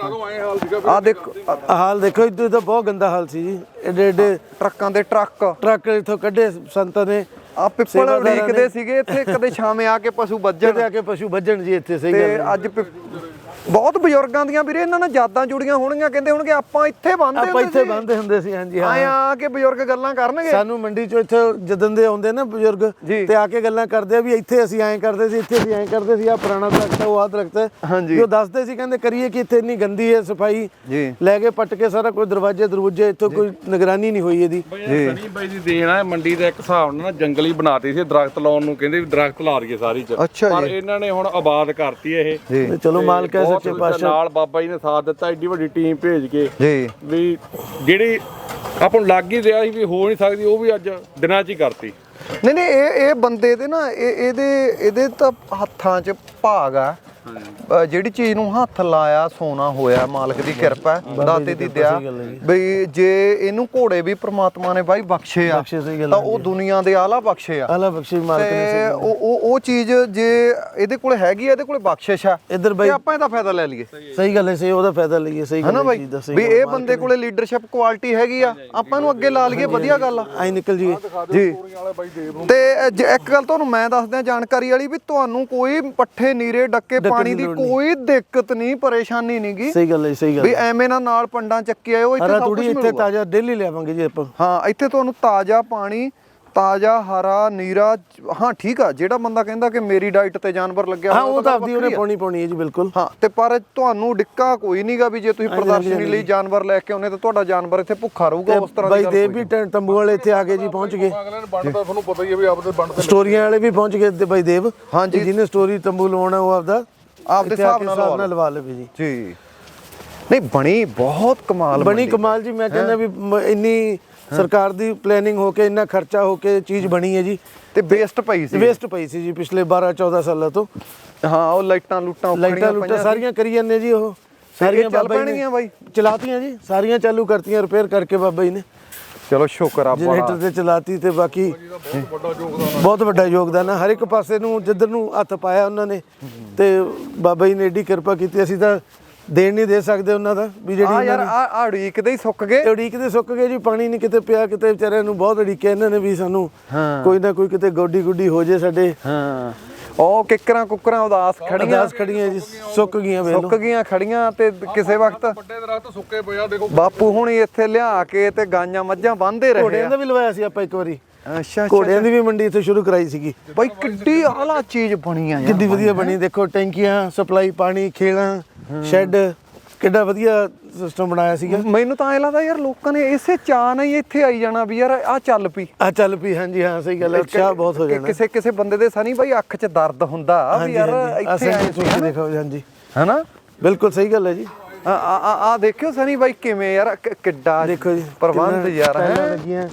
ਆ ਦੇਖੋ ਹਾਲ ਦੇਖੋ ਇੱਥੇ ਤਾਂ ਬਹੁਤ ਗੰਦਾ ਹਾਲ ਸੀ ਜੀ। ਏਡੇ ਏਡੇ ਟਰੱਕਾਂ ਦੇ ਟਰੱਕ। ਟਰੱਕ ਇੱਥੋਂ ਕੱਢੇ ਸੰਤਾਂ ਨੇ। ਆ ਪਿੱਪਲ ਉਡੀਕਦੇ ਸੀਗੇ ਇੱਥੇ ਕਦੇ ਛਾਵੇਂ ਆ ਕੇ ਪਸ਼ੂ ਵੱਜਣ। ਕਿਤੇ ਆ ਕੇ ਪਸ਼ੂ ਵੱਜਣ ਜੀ ਇੱਥੇ ਸਹੀ ਗੱਲ ਤੇ ਹੈ। ਅੱਜ ਪਿ- ਬਹੁਤ ਬਜ਼ੁਰਗਾਂ ਦੀਆਂ ਵੀਰੇ ਇਹਨਾਂ ਨਾਲ ਯਾਦਾਂ ਜੁੜੀਆਂ ਹੋਣਗੀਆਂ ਕਹਿੰਦੇ ਹੋਣਗੇ ਆਪਾਂ ਇੱਥੇ ਬੰਨਦੇ ਆਪਾਂ ਇੱਥੇ ਬੰਦੇ ਹੁੰਦੇ ਸੀ ਹਾਂਜੀ ਹਾਂ। ਆਇਆ ਆ ਕੇ ਬਜ਼ੁਰਗ ਗੱਲਾਂ ਕਰਨਗੇ। ਸਾਨੂੰ ਮੰਡੀ ਚੋਂ ਇੱਥੇ ਜਦਨ ਦੇ ਆਉਂਦੇ ਨਾ ਬਜ਼ੁਰਗ। ਤੇ ਆ ਕੇ ਗੱਲਾਂ ਕਰਦੇ ਆ ਵੀ ਇੱਥੇ ਅਸੀਂ ਐਂ ਕਰਦੇ ਸੀ ਇੱਥੇ ਅਸੀਂ ਐਂ ਕਰਦੇ ਸੀ ਆ ਪੁਰਾਣਾ ਦਰਖਤ ਉਹ ਆ ਦਰਖਤ ਹਾਂਜੀ। ਉਹ ਦੱਸਦੇ ਸੀ ਕਹਿੰਦੇ ਕਰੀਏ ਕਿ ਇੱਥੇ ਇੰਨੀ ਗੰਦੀ ਹੈ ਸਫ਼ਾਈ। ਜੀ। ਲੈ ਕੇ ਪੱਟ ਕੇ ਸਾਰਾ ਕੋਈ ਦਰਵਾਜ਼ੇ ਦਰਵਾਜ਼ੇ ਇੱਥੋਂ ਕੋਈ ਨਿਗਰਾਨੀ ਨਹੀਂ ਹੋਈ ਇਹਦੀ। ਬਈ ਸਨੀ ਬਾਈ ਦੀ ਦੇਣ ਆ ਮੰਡੀ ਦਾ ਇੱਕ ਹਿਸਾਬ ਨਾਲ ਨਾ ਜੰਗਲੀ ਬਣਾਤੀ ਸੀ ਦਰਖਤ ਲਾਉਣ ਨੂੰ ਕਹਿੰਦੇ ਵੀ ਦਰਖਤ ਲਾ ਦਈਏ ਸਾਰੀ ਚ। ਅੱਛਾ ਪਰ। ਇਹਨਾਂ ਨੇ ਹੁਣ ਆਬਾਦ ਕਰਤੀ ਇਹ। ਚਲੋ ਮਾਲਕ ਸੱਚੇ ਪਾਤਸ਼ਾਹ ਨਾਲ ਬਾਬਾ ਜੀ ਨੇ ਸਾਥ ਦਿੱਤਾ ਏਡੀ ਵੱਡੀ ਟੀਮ ਭੇਜ ਕੇ। ਜੀ। ਵੀ ਜਿਹੜੀ ਆਪਾਂ ਨੂੰ ਲੱਗ ਹੀ ਰਿਹਾ ਸੀ ਵੀ ਹੋ ਨਹੀਂ ਸਕਦੀ ਉਹ ਵੀ ਅੱਜ ਦਿਨਾਂ 'ਚ ਹੀ ਕਰਤੀ। ਨਹੀਂ ਨਹੀਂ ਇਹ ਇਹ ਬੰਦੇ ਦੇ ਨਾ ਇਹ ਇਹਦੇ ਇਹਦੇ ਤਾਂ ਹੱਥਾਂ 'ਚ ਭਾਗ ਆ। ਅ, ਜਿਹੜੀ ਚੀਜ਼ ਨੂੰ ਹੱਥ ਲਾਇਆ ਸੋਨਾ ਹੋਇਆ ਮਾਲਕ ਦੀ ਕਿਰਪਾ ਹੈ, ਦਾਤੇ ਦੀ ਦਇਆ ਬਈ ਜੇ ਇਹਨੂੰ ਘੋੜੇ ਵੀ ਪ੍ਰਮਾਤਮਾ ਨੇ ਬਾਈ ਬਖਸ਼ੇ ਆ ਬਖਸ਼ੇ, ਸਹੀ ਗੱਲ ਤਾਂ ਉਹ ਦੁਨੀਆ ਦੇ ਆਲਾ ਬਖਸ਼ੇ ਆ। ਆਲਾ ਬਖਸ਼ੀ ਮਾਲਕ ਨੇ ਤੇ ਉਹ ਉਹ ਉਹ ਚੀਜ਼ ਜੇ ਇਹਦੇ ਕੋਲ ਹੈਗੀ ਆ ਇਹਦੇ ਕੋਲ ਬਖਸ਼ਿਸ਼ ਆ ਇੱਧਰ ਤੇ ਬਾਈ ਆਪਾਂ ਇਹਦਾ ਫਾਇਦਾ ਲੈ ਲਈਏ। ਸਹੀ ਗੱਲ ਹੈ ਸਹੀ ਉਹਦਾ ਫਾਇਦਾ ਲਈਏ ਸਹੀ ਗੱਲ ਹਨਾ ਹੈ ਬਾਈ? ਵੀ ਇਹ। ਬੰਦੇ ਕੋਲੇ ਲੀਡਰਸ਼ਿਪ ਕੁਆਲਿਟੀ ਹੈਗੀ ਆ ਆਪਾਂ ਇਹਨੂੰ ਅੱਗੇ ਲਾ ਲਈਏ ਵਧੀਆ ਗੱਲ ਆ। ਆਈ ਨਿਕਲ ਜੀ। ਜੀ ਨੂੰ। ਤੇ ਜ- ਇੱਕ ਗੱਲ ਤੁਹਾਨੂੰ ਮੈਂ ਦੱਸ ਦਿਆਂ ਜਾਣਕਾਰੀ ਵਾਲੀ ਵੀ ਤੁਹਾਨੂੰ ਕੋਈ ਪੱਠੇ ਨੀਰੇ ਡੱਕੇ ਪਾਣੀ ਦੀ ਕੋਈ ਦਿੱਕਤ ਨਹੀਂ ਪਰੇਸ਼ਾਨੀ ਨਹੀਂਗੀ ਸਹੀ ਗੱਲ ਹੈ ਸਹੀ ਗੱਲ ਵੀ ਐਵੇਂ ਨਾ ਨਾਲ ਪੰਡਾਂ ਚੱਕੇ ਆਇਓ ਇੱਥੇ ਸਭ ਕੁਝ ਇੱਥੇ ਤਾਜ਼ਾ ਡੇਲੀ ਲਿਆਵਾਂਗੇ ਜੀ ਆਪਾਂ। ਹਾਂ ਇੱਥੇ ਤੁਹਾਨੂੰ ਤਾਜ਼ਾ ਪਾਣੀ ਤਾਜ਼ਾ ਹਰਾ ਨੀਰਾ ਹਾਂ ਠੀਕ ਆ ਜਿਹੜਾ ਬੰਦਾ ਕਹਿੰਦਾ ਕਿ ਮੇਰੀ ਡਾਈਟ ਤੇ ਜਾਨਵਰ ਲੱਗਿਆ ਹਾਂ ਉਹ ਤਾਂ ਆਪਦੀ ਉਹਨੇ। ਪਾਉਣੀ ਪਾਉਣੀ ਹੈ ਜੀ ਬਿਲਕੁਲ। ਹਾਂ ਤੇ ਪਰ ਤੁਹਾਨੂੰ ਡਿੱਕਾ ਕੋਈ ਨਹੀਂਗਾ ਵੀ ਜੇ ਤੁਸੀਂ ਪ੍ਰਦਰਸ਼ਨੀ ਲਈ ਜਾਨਵਰ ਲੈ ਕੇ ਆਉਨੇ ਤਾਂ ਤੁਹਾਡਾ ਜਾਨਵਰ ਇੱਥੇ ਭੁੱਖਾ ਰਹੂਗਾ ਉਸ ਤਰ੍ਹਾਂ ਦੀ ਬਾਈ ਗੱਲ ਦੇਵ ਵੀ ਤੰਬੂ ਵਾਲੇ ਇੱਥੇ ਆ ਗਏ ਜੀ ਪਹੁੰਚ ਗਏ। ਅਗਲੇ ਨੇ ਵੰਡ ਤਾਂ ਤੁਹਾਨੂੰ ਪਤਾ ਹੀ ਹੈ ਵੀ ਆਪਦੇ ਵੰਡ ਤੇ ਸਟੋਰੀਆਂ ਵਾਲੇ ਵੀ ਪਹੁੰਚ ਗਏ ਬਾਈ ਦੇਵ ਹਾਂਜੀ। ਜਿਹਨੇ ਸਟੋਰੀ ਤੰਬੂ ਲਵਾਉਣਾ ਉਹ ਆਪਦਾ। ਆਪਦੇ ਇੱਥੇ ਆ ਹਿਸਾਬ ਕੇ ਨਾਲ ਲਵਾ ਲਵਾ ਲਵੇ ਜੀ। ਜੀ। ਨਹੀਂ ਬਣੀ ਬਹੁਤ ਕਮਾਲ ਬਣੀ ਕਮਾਲ ਜੀ ਮੈਂ ਕਹਿੰਦਾ ਵੀ ਮ- ਇੰਨੀ ਸਰਕਾਰ ਦੀ ਪਲੈਨਿੰਗ ਹੋ ਕੇ ਇੰਨਾ ਖਰਚਾ ਹੋ ਕੇ ਚੀਜ਼ ਬਣੀ ਹੈ ਜੀ। ਤੇ ਵੇਸਟ ਪਈ ਸੀ। ਵੇਸਟ ਪਈ ਸੀ ਜੀ ਪਿਛਲੇ 12 14 ਸਾਲਾਂ ਤੋਂ। ਹਾਂ ਉਹ ਲਾਈਟਾਂ ਲੂਟਾਂ ਲਾਈਟਾਂ ਲੁੱਟਾਂ ਸਾਰੀਆਂ ਕਰੀ ਜਾਂਦੇ ਜੀ ਉਹ। ਸਾਰੀਆਂ ਚੱਲ ਬਾਬਾ ਜੀ ਨੇ ਪੈਣਗੀਆਂ ਬਾਈ। ਚਲਾਤੀਆਂ ਜੀ ਸਾਰੀਆਂ ਚਾਲੂ ਕਰਤੀਆਂ ਰਿਪੇਅਰ ਕਰਕੇ ਬਾਬਾ ਜੀ ਨੇ। ਚਲੋ ਸ਼ੁਕਰ ਆ ਜਨਰੇਟਰ ਤੇ ਚਲਾਤੀ ਤੇ ਬਾਕੀ ਬਹੁਤ ਵੱਡਾ ਯੋਗਦਾਨ ਬਹੁਤ ਵੱਡਾ ਯੋਗਦਾਨ ਹੈ ਹਰ ਇੱਕ ਪਾਸੇ ਨੂੰ ਜਿੱਧਰ ਨੂੰ ਹੱਥ ਪਾਇਆ ਉਹਨਾਂ ਨੇ ਤੇ ਬਾਬਾ ਜੀ ਨੇ ਏਡੀ ਕਿਰਪਾ ਕੀਤੀ ਅਸੀਂ ਤਾਂ ਦੇਣ ਨਹੀਂ ਦੇ ਸਕਦੇ ਉਹਨਾਂ ਦਾ ਵੀ ਜਿਹੜੀ ਆ ਯਾਰ ਆ ਆ ਉਡੀਕਦੇ ਹੀ ਸੁੱਕ ਗਏ। ਨੇ ਉਡੀਕਦੇ ਸੁੱਕ ਗਏ ਜੀ ਪਾਣੀ ਨਹੀਂ ਕਿਤੇ ਪਿਆ ਕਿਤੇ ਵਿਚਾਰਿਆਂ ਨੂੰ ਬਹੁਤ ਉਡੀਕਿਆ। ਇਹਨਾਂ ਨੇ ਵੀ ਸਾਨੂੰ ਹਾਂ। ਕੋਈ ਨਾ ਕੋਈ ਕਿਤੇ ਗੋਡੀ ਗੁੱਡੀ ਹੋ ਜੇ ਸਾਡੇ। ਹਾਂ। ਉਹ ਕਿੱਕਰਾਂ ਕੁੱਕਰਾਂ ਉਦਾਸ ਖੜੀਆਂ। ਅਰਦਾਸ ਖੜੀਆਂ ਜੀ ਸੁੱਕ ਗਈਆਂ ਵੇਖ ਸੁੱਕ ਗਈਆਂ ਖੜੀਆਂ ਤੇ ਕਿਸੇ ਵਕਤ ਵੱਡੇ ਦਰਖਤ ਸੁੱਕੇ ਪਏ ਆ ਦੇਖੋ। ਬਾਪੂ ਹੁਣੀ ਇੱਥੇ ਲਿਆ ਕੇ ਤੇ ਗਾਂਆਂ ਮੱਝਾਂ ਬੰਨਦੇ ਰਹੇ ਘੋੜਿਆਂ ਆ। ਦਾ ਵੀ ਲਵਾਇਆ ਸੀ ਆਪਾਂ ਇੱਕ ਵਾਰੀ। ਅੱਛਾ ਘੋੜਿਆਂ ਦੀ ਵੀ ਮੰਡੀ ਇੱਥੇ ਸ਼ੁਰੂ ਕਰਾਈ ਸੀਗੀ। ਬਈ ਕਿੱਡੀ ਆਲਾ ਚੀਜ਼ ਬਣੀ ਆ ਯਾਰ। ਕਿੰਨੀ ਵਧੀਆ ਬਣੀ ਦੇਖੋ ਟੈਂਕੀਆਂ ਸਪਲਾਈ ਪਾਣੀ ਖੇਲਾਂ ਸ਼ੈੱਡ ਕਿੱਡਾ ਵਧੀਆ ਸਿਸਟਮ ਬਣਾਇਆ ਸੀਗਾ। ਮੈਨੂੰ ਤਾਂ ਐ ਲੱਗਦਾ ਯਾਰ ਲੋਕਾਂ ਨੇ ਇਸੇ ਚਾਅ ਨਾਲ ਹੀ ਇੱਥੇ ਆਈ ਜਾਣਾ ਵੀ ਯਾਰ ਆ ਚੱਲ ਪਈ। ਆ ਚੱਲ ਪਈ ਹਾਂਜੀ ਹਾਂ ਸਹੀ ਗੱਲ ਹੈ ਉਤਸ਼ਾਹ ਬਹੁਤ ਹੋ ਜਾਣਾ। ਕਿਸੇ ਕਿਸੇ ਬੰਦੇ ਦੇ ਸਨੀ ਬਾਈ ਅੱਖ 'ਚ ਦਰਦ ਹੁੰਦਾ ਵੀ ਯਾਰ ਇੱਥੇ ਆਏ ਕੇ ਦੇਖੋ ਹਾਂਜੀ। ਹਨਾ? ਬਿਲਕੁਲ ਸਹੀ ਗੱਲ ਹੈ ਜੀ। ਆ ਆ ਦੇਖਿਓ ਸਨੀ ਬਾਈ ਕਿਵੇਂ ਯਾਰ ਕਿ- ਕਿੱਡਾ ਦੇਖੋ ਜੀ ਪ੍ਰਬੰਧ ਕਿੰਨਾ ਯਾਰ ਟਾਈਲਾਂ ਹੈ? ਲੱਗੀਆਂ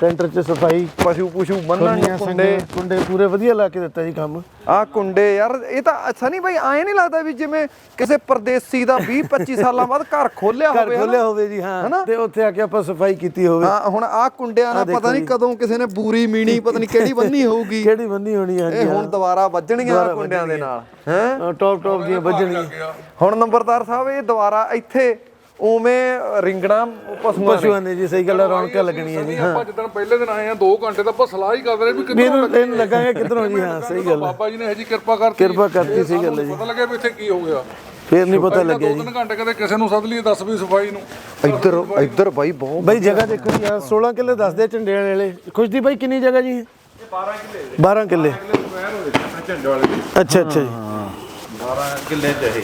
ਸੈਂਟਰ 'ਚ ਸਫ਼ਾਈ ਪਸ਼ੂ ਪੁਸ਼ੂ ਬੰਨਣ ਖੁਰਲੀਆਂ ਨੂੰ ਕੁੰਡੇ। ਸੰਡੇ ਕੁੰਡੇ ਪੂਰੇ ਵਧੀਆ ਲਾ ਕੇ ਦਿੱਤਾ ਜੀ ਕੰਮ। ਆ ਕੁੰਡੇ ਯਾਰ ਇਹ ਤਾਂ ਸਨੀ ਬਾਈ ਐ ਨਹੀਂ ਲੱਗਦਾ ਵੀ ਜਿਵੇਂ ਕਿਸੇ ਪਰਦੇਸੀ ਦਾ 20 25 ਸਾਲਾਂ ਬਾਅਦ ਘਰ ਖੋਲਿਆ ਘਰ ਹੋਵੇ ਹਨਾ? ਖੋਲਿਆ ਹੋਵੇ ਜੀ ਹਾਂ? ਤੇ ਉੱਥੇ ਆ ਕੇ ਆਪਾਂ ਸਫ਼ਾਈ ਕੀਤੀ ਹੋਵੇ। ਹਾਂ ਹੁਣ ਆ ਕੁੰਡਿਆਂ ਨਾਲ ਪਤਾ ਨਹੀਂ ਕਦੋਂ ਕਿਸੇ ਨੇ ਬੂਰੀ ਮੀਣੀ ਪਤਾ ਨਹੀਂ ਕਿਹੜੀ ਬੰਨੀ ਹੋਊਗੀ। ਕਿਹੜੀ ਬੰਦੀ ਹੋਣੀ ਹੈ ਇਹ ਹੁਣ ਦੁਬਾਰਾ ਵੱਜਣਗੀਆਂ ਆਹ ਕੁੰਡਿਆਂ ਦੇ ਨਾਲ। ਹੈ? ਟੌਪ ਟੌਪ ਦੀਆਂ ਵੱਜਣੀਆਂ ਹੁਣ ਨੰਬਰਦਾਰ ਸਾਹਿਬ ਇਹ ਦੁਬਾਰਾ ਇੱਥੇ ਉਵੇਂ ਰਿੰਗਣਾ ਪਸ਼ੂਆਂ ਨੇ ਜੀ ਸਹੀ ਗੱਲ ਹੈ ਰੌਣਕਾਂ ਲੱਗਣੀਆਂ ਜੀ ਆਪਾਂ ਜਿੱਦਣ ਪਹਿਲੇ ਦਿਨ ਆਏ ਆ 2 ਘੰਟੇ ਤਾਂ ਆਪਾਂ ਸਲਾਹ ਹੀ ਕਰਦੇ ਰਹੇ ਵੀ ਇਹਨੂੰ ਇਹਨੂੰ ਲੱਗਾਂਗੇ ਕਿੱਧਰੋਂ ਜੀ ਹਾਂ ਸਹੀ ਗੱਲ ਹੈ। ਬਾਬਾ ਜੀ ਨੇ ਇਹ ਜੀ ਕਿਰਪਾ ਕਰਤੀ। ਕਿਰਪਾ ਕਰਤੀ ਸਹੀ ਗੱਲ ਹੈ ਜੀ। ਪਤਾ ਲੱਗਿਆ ਵੀ ਇੱਥੇ ਕੀ ਹੋ ਗਿਆ। ਫੇਰ ਨਹੀਂ ਪਤਾ ਲੱਗਿਆ ਦੋ ਜੀ। ਤਿੰਨ ਘੰਟੇ ਕਦੇ ਕਿਸੇ ਨੂੰ ਸੱਦ ਲਈ ਦੱਸ ਵੀ ਸਫ਼ਾਈ ਨੂੰ। ਇੱਧਰ ਇੱਧਰ ਬਾਈ ਬਹੁਤ ਬਾਈ ਜਗ੍ਹਾ ਦੇਖੋ ਜੀ ਆਹ 16 ਕਿੱਲੇ ਦੱਸਦੇ ਝੰਡੇ ਵਾਲੇ ਖੁਸ਼ਦੀ ਬਾਈ ਕਿੰਨੀ ਜਗ੍ਹਾ ਜੀ? 12 ਕਿੱਲੇ। 12 ਕਿੱਲੇ। ਝੰਡੇ ਵਾਲੇ ਦੀ। ਅੱਛਾ ਅੱਛਾ ਜੀ। 12 ਕਿੱਲੇ ਚ ਇਹ।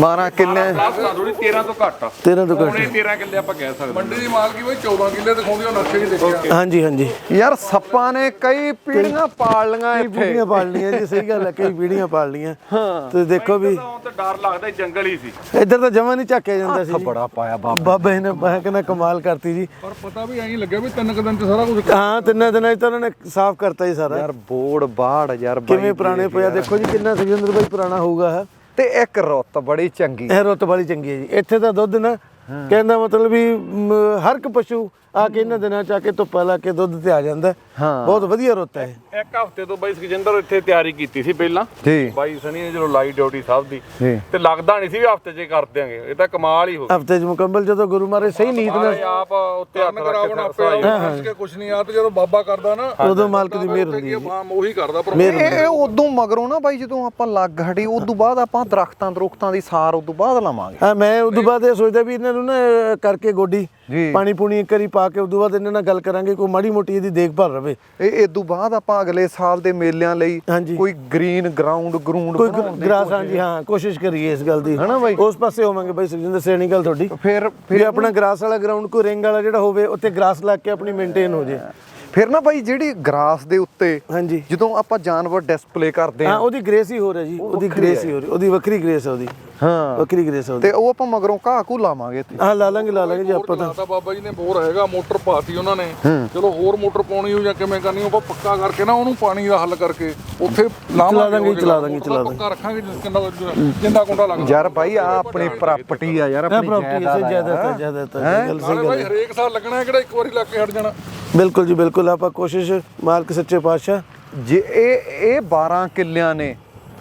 12 ਕਿੱਲੇ। ਪਲੱਸ ਥੋੜੀ 13 ਤੋਂ ਘੱਟ। ਆ 13 ਤੋਂ ਘੱਟ। ਪੌਣੇ 13 ਕਿੱਲੇ ਆਪਾਂ ਕਹਿ ਸਕਦੇ ਮੰਡੀ ਦੀ ਮਾਲਕੀ ਬਈ 14 ਕਿੱਲੇ ਦਿਖਾਉਂਦੀ ਉਹ ਨਕਸ਼ੇ 'ਚ ਦੇਖਿਆ। ਹਾਂਜੀ ਹਾਂਜੀ। ਯਾਰ ਸੱਪਾਂ ਨੇ ਕਈ ਪੀੜੀਆਂ ਪਾਲ ਲੀਆਂ ਕਈ ਇੱਥੇ। ਪੀੜੀਆਂ ਪਾਲ ਲੀਆਂ ਜੀ ਸਹੀ ਗੱਲ ਹੈ ਕਈ ਪੀੜੀਆਂ ਪਾਲ ਲੀਆਂ ਤੇ ਦੇਖੋ ਵੀ ਤਾਂ ਤੇ ਡਰ ਲੱਗਦਾ ਜੰਗਲ ਹੀ ਸੀ। ਇੱਧਰ ਤਾਂ ਜਮਾ ਨਹੀਂ ਝਾਕਿਆ ਜਾਂਦਾ ਸੀ। ਬੜਾ ਪਾਇਆ ਬਾਬਾ। ਬਾਬਾ ਨੇ ਮੈਂ ਕਹਿੰਦਾ ਕਮਾਲ ਕਰਤੀ ਜੀ। ਪਰ ਪਤਾ ਵੀ ਐਂ ਲੱਗਿਆ ਵੀ ਤਿੰਨ ਕੁ ਦਿਨ 'ਚ ਸਾਰਾ ਕੁਝ ਹਾਂ ਤਿੰਨਾਂ ਦਿਨਾਂ 'ਚ ਤਾਂ ਉਹਨਾਂ ਨੇ ਸਾਫ਼ ਕਰਤਾ ਜੀ ਸਾਰਾ। ਯਾਰ ਬੋੜ ਬਾੜ ਯਾਰ ਬਾਈ ਕਿਵੇਂ ਪੁਰਾਣੇ ਪਿਆ ਦੇਖੋ ਜੀ ਕਿੰਨਾ ਸੁਖਜਿੰਦਰ ਬਾਈ ਪੁਰਾਣਾ ਹੋਊਗਾ ਇਹ ਤੇ ਇੱਕ ਰੁੱਤ ਬੜੀ ਚੰਗੀ। ਇਹ ਰੁੱਤ ਵਾਲੀ ਚੰਗੀ ਹੈ ਜੀ। ਇੱਥੇ ਤਾਂ ਦੁੱਧ ਨਾ ਕਹਿੰਦਾ ਮਤਲਬ ਵੀ ਹਰ ਇੱਕ ਪਸ਼ੂ ਆ ਕੇ ਇਹਨਾਂ ਦਿਨਾਂ ਚ ਆ ਕੇ ਧੁੱਪਾ ਲਾ ਕੇ ਦੁੱਧ ਤੇ ਆ ਜਾਂਦਾ ਹਾਂ। ਬਹੁਤ ਵਧੀਆ ਰੁੱਤ ਹੈ ਇਹ। ਇੱਕ ਹਫ਼ਤੇ ਤੋਂ ਬਾਈ ਸੁਖਜਿੰਦਰ ਇੱਥੇ ਤਿਆਰੀ ਕੀਤੀ ਸੀ ਪਹਿਲਾਂ। ਜੀ। ਬਾਈ ਸਨੀ ਨੇ ਜਦੋਂ ਲਾਈ ਡਿਊਟੀ ਸਾਹਿਬ ਦੀ। ਜੀ। ਤੇ ਲੱਗਦਾ ਨਹੀਂ ਸੀ ਵੀ ਹਫ਼ਤੇ 'ਚ ਹੀ ਕਰ ਦਿਆਂਗੇ। ਇਹ ਤਾਂ ਕਮਾਲ ਹੀ ਹੋ ਗਿਆ ਹਫ਼ਤੇ 'ਚ ਮੁਕੰਮਲ ਜਦੋਂ ਗੁਰੂ ਮਹਾਰਾਜ ਸਹੀ ਨੀਤ ਨਾਲ ਸਾਰੇ ਆਪ ਉੱਤੇ ਹੱਥ ਰੱਖ ਕੇ ਆਪੇ ਕੁਝ ਨਹੀਂ ਆ ਤੇ ਜਦੋਂ ਬਾਬਾ ਕਰਦਾ ਨਾ ਉਦੋਂ ਮਾਲਕ ਦੀ ਮਿਹਰ ਹੁੰਦੀ ਹੈ। ਜੀ। ਉਹੀ ਕਰਦਾ ਪਰ ਇਹ ਇਹ ਉਦੋਂ ਮਗਰੋਂ ਨਾ ਬਾਈ ਜਦੋਂ ਆਪਾਂ ਲੱਗ ਹਟੀ ਉਦੋਂ ਬਾਅਦ ਆਪਾਂ ਦਰਖਤਾਂ ਦਰੁਖਤਾਂ ਦੀ ਸਾਰ ਉਦੋਂ ਬਾਅਦ ਲਾਵਾਂਗੇ। ਹਾਂ ਮੈਂ ਉਦੋਂ ਬਾਅਦ ਇਹ ਸੋਚਦਾ ਵੀ ਇਹਨਾਂ ਨੂੰ ਨਾ ਅਹ, ਕਰਕੇ ਗੋਡੀ ਜੀ। ਪਾਣੀ ਪੂਣੀ ਇੱਕ ਵਾਰੀ ਪਾ ਕੇ ਉਦੋਂ ਬਾਅਦ ਇਹਨਾਂ ਨਾਲ ਗੱਲ ਕਰਾਂਗੇ ਕੋਈ ਮਾੜੀ ਮੋਟੀ ਇਹਦੀ ਦੇਖਭਾਲ ਰਵੇ। ਇਹ ਇਦੋਂ ਬਾਅਦ ਆਪਾਂ ਅਗਲੇ ਸਾਲ ਦੇ ਮੇਲਿਆਂ ਲਈ ਹਾਂਜੀ। ਕੋਈ ਗ੍ਰੀਨ ਗਰਾਊਂਡ ਗਰਾਊਂਡ ਕੋਈ ਗ੍ਰਾਸ ਹਾਂਜੀ ਹਾਂ ਕੋਸ਼ਿਸ਼ ਕਰੀਏ ਇਸ ਗੱਲ ਦੀ। ਹਨਾ ਬਾਈ? ਉਸ ਪਾਸੇ ਹੋਵਾਂਗੇ ਬਾਈ ਸੁਖਜਿੰਦਰ ਸੈਣੀ ਗੱਲ ਤੁਹਾਡੀ। ਫਿਰ ਵੀ ਆਪਣਾ ਗ੍ਰਾਸ ਵਾਲਾ ਗਰਾਊਂਡ ਕੋਈ ਰਿੰਗ ਵਾਲਾ ਜਿਹੜਾ ਹੋਵੇ ਉੱਤੇ ਗ੍ਰਾਸ ਲਾ ਕੇ ਆਪਣੀ ਮੇਨਟੇਨ ਹੋ ਜੇ। ਫਿਰ ਨਾ ਬਾਈ ਜਿਹੜੀ ਗਰਾਸ ਦੇ ਉੱਤੇ ਹਾਂਜੀ। ਜਦੋਂ ਆਪਾਂ ਜਾਨਵਰ ਡਿਸਪਲੇ ਕਰਦੇ ਹਾਂ ਆ ਉਹਦੀ ਗ੍ਰੇਸ ਹੀ ਹੋ ਰਹੀ ਜੀ ਉਹਦੀ ਗ੍ਰੇਸ ਹੀ। ਹੋ ਰਹੀ ਉਹਦੀ ਵੱਖਰੀ ਗ੍ਰੇਸ ਹੈ ਉਹਦੀ। ਹਾਂ। ਵੱਖਰੀ ਗ੍ਰੇਸ ਹੈ ਤੇ ਉਹ ਆਪਾਂ ਮਗਰੋਂ ਘਾਹ ਘੂ ਲਾਵਾਂਗੇ ਇੱਥੇ। ਹਾਂ ਲਾ ਲਾਂਗੇ ਲਾ ਲਾਂਗੇ ਜੀ ਆਪਾਂ ਤਾਂ। ਬਾਬਾ ਜੀ ਨੇ ਬੋਰ ਹੈਗਾ ਮੋਟਰ ਪਾਤੀ ਉਹਨਾਂ ਨੇ। ਚਲੋ ਹੋਰ ਮੋਟਰ ਪਾਉਣੀ ਹੋ ਜਾਂ ਕਿਵੇਂ ਕਰਨੀ ਉਹ ਆਪਾਂ ਪੱਕਾ ਕਰਕੇ ਨਾ ਉਹਨੂੰ ਪਾਣੀ ਦਾ ਹੱਲ ਕਰਕੇ ਉੱਥੇ ਲਾਵਾਂਗੇ ਦਾਂਗੇ, ਚਲਾ। ਦਾਂਗੇ, ਚਲਾ ਦਾ ਪੱਕਾ ਰੱਖਾਂਗੇ ਜਿੰਦਾ ਜਿੰਦਾ ਕੁੰਡਾ ਲੱਗਦਾ। ਯਾਰ ਬਾਈ ਆ ਆਪਣੀ ਪ੍ਰਾਪਰਟੀ ਆ ਯਾਰ ਆਪਣੀ ਪ੍ਰਾਪਰਟੀ ਜਾਇਦਾਦ। ਤਾਂ ਜ਼ਿਆਦਾ ਤਾਂ ਸਹੀ ਗੱਲ ਸਹੀ ਗੱਲ ਭਾਈ ਹਰੇਕ ਸਾਲ ਲੱਗਣਾ ਹੈ ਕਿਹੜਾ ਇੱਕ ਵਾਰੀ ਲੱਗ ਕੇ ਹਟ ਜਾਣਾ। ਬਿਲਕੁਲ ਜੀ ਬਿਲਕੁਲ ਆਪਾਂ ਕੋਸ਼ਿਸ਼ ਮਾਲਕ ਸੱਚੇ ਪਾਤਸ਼ਾਹ। ਜੇ ਇਹ ਇਹ 12 ਕਿੱਲਿਆਂ ਨੇ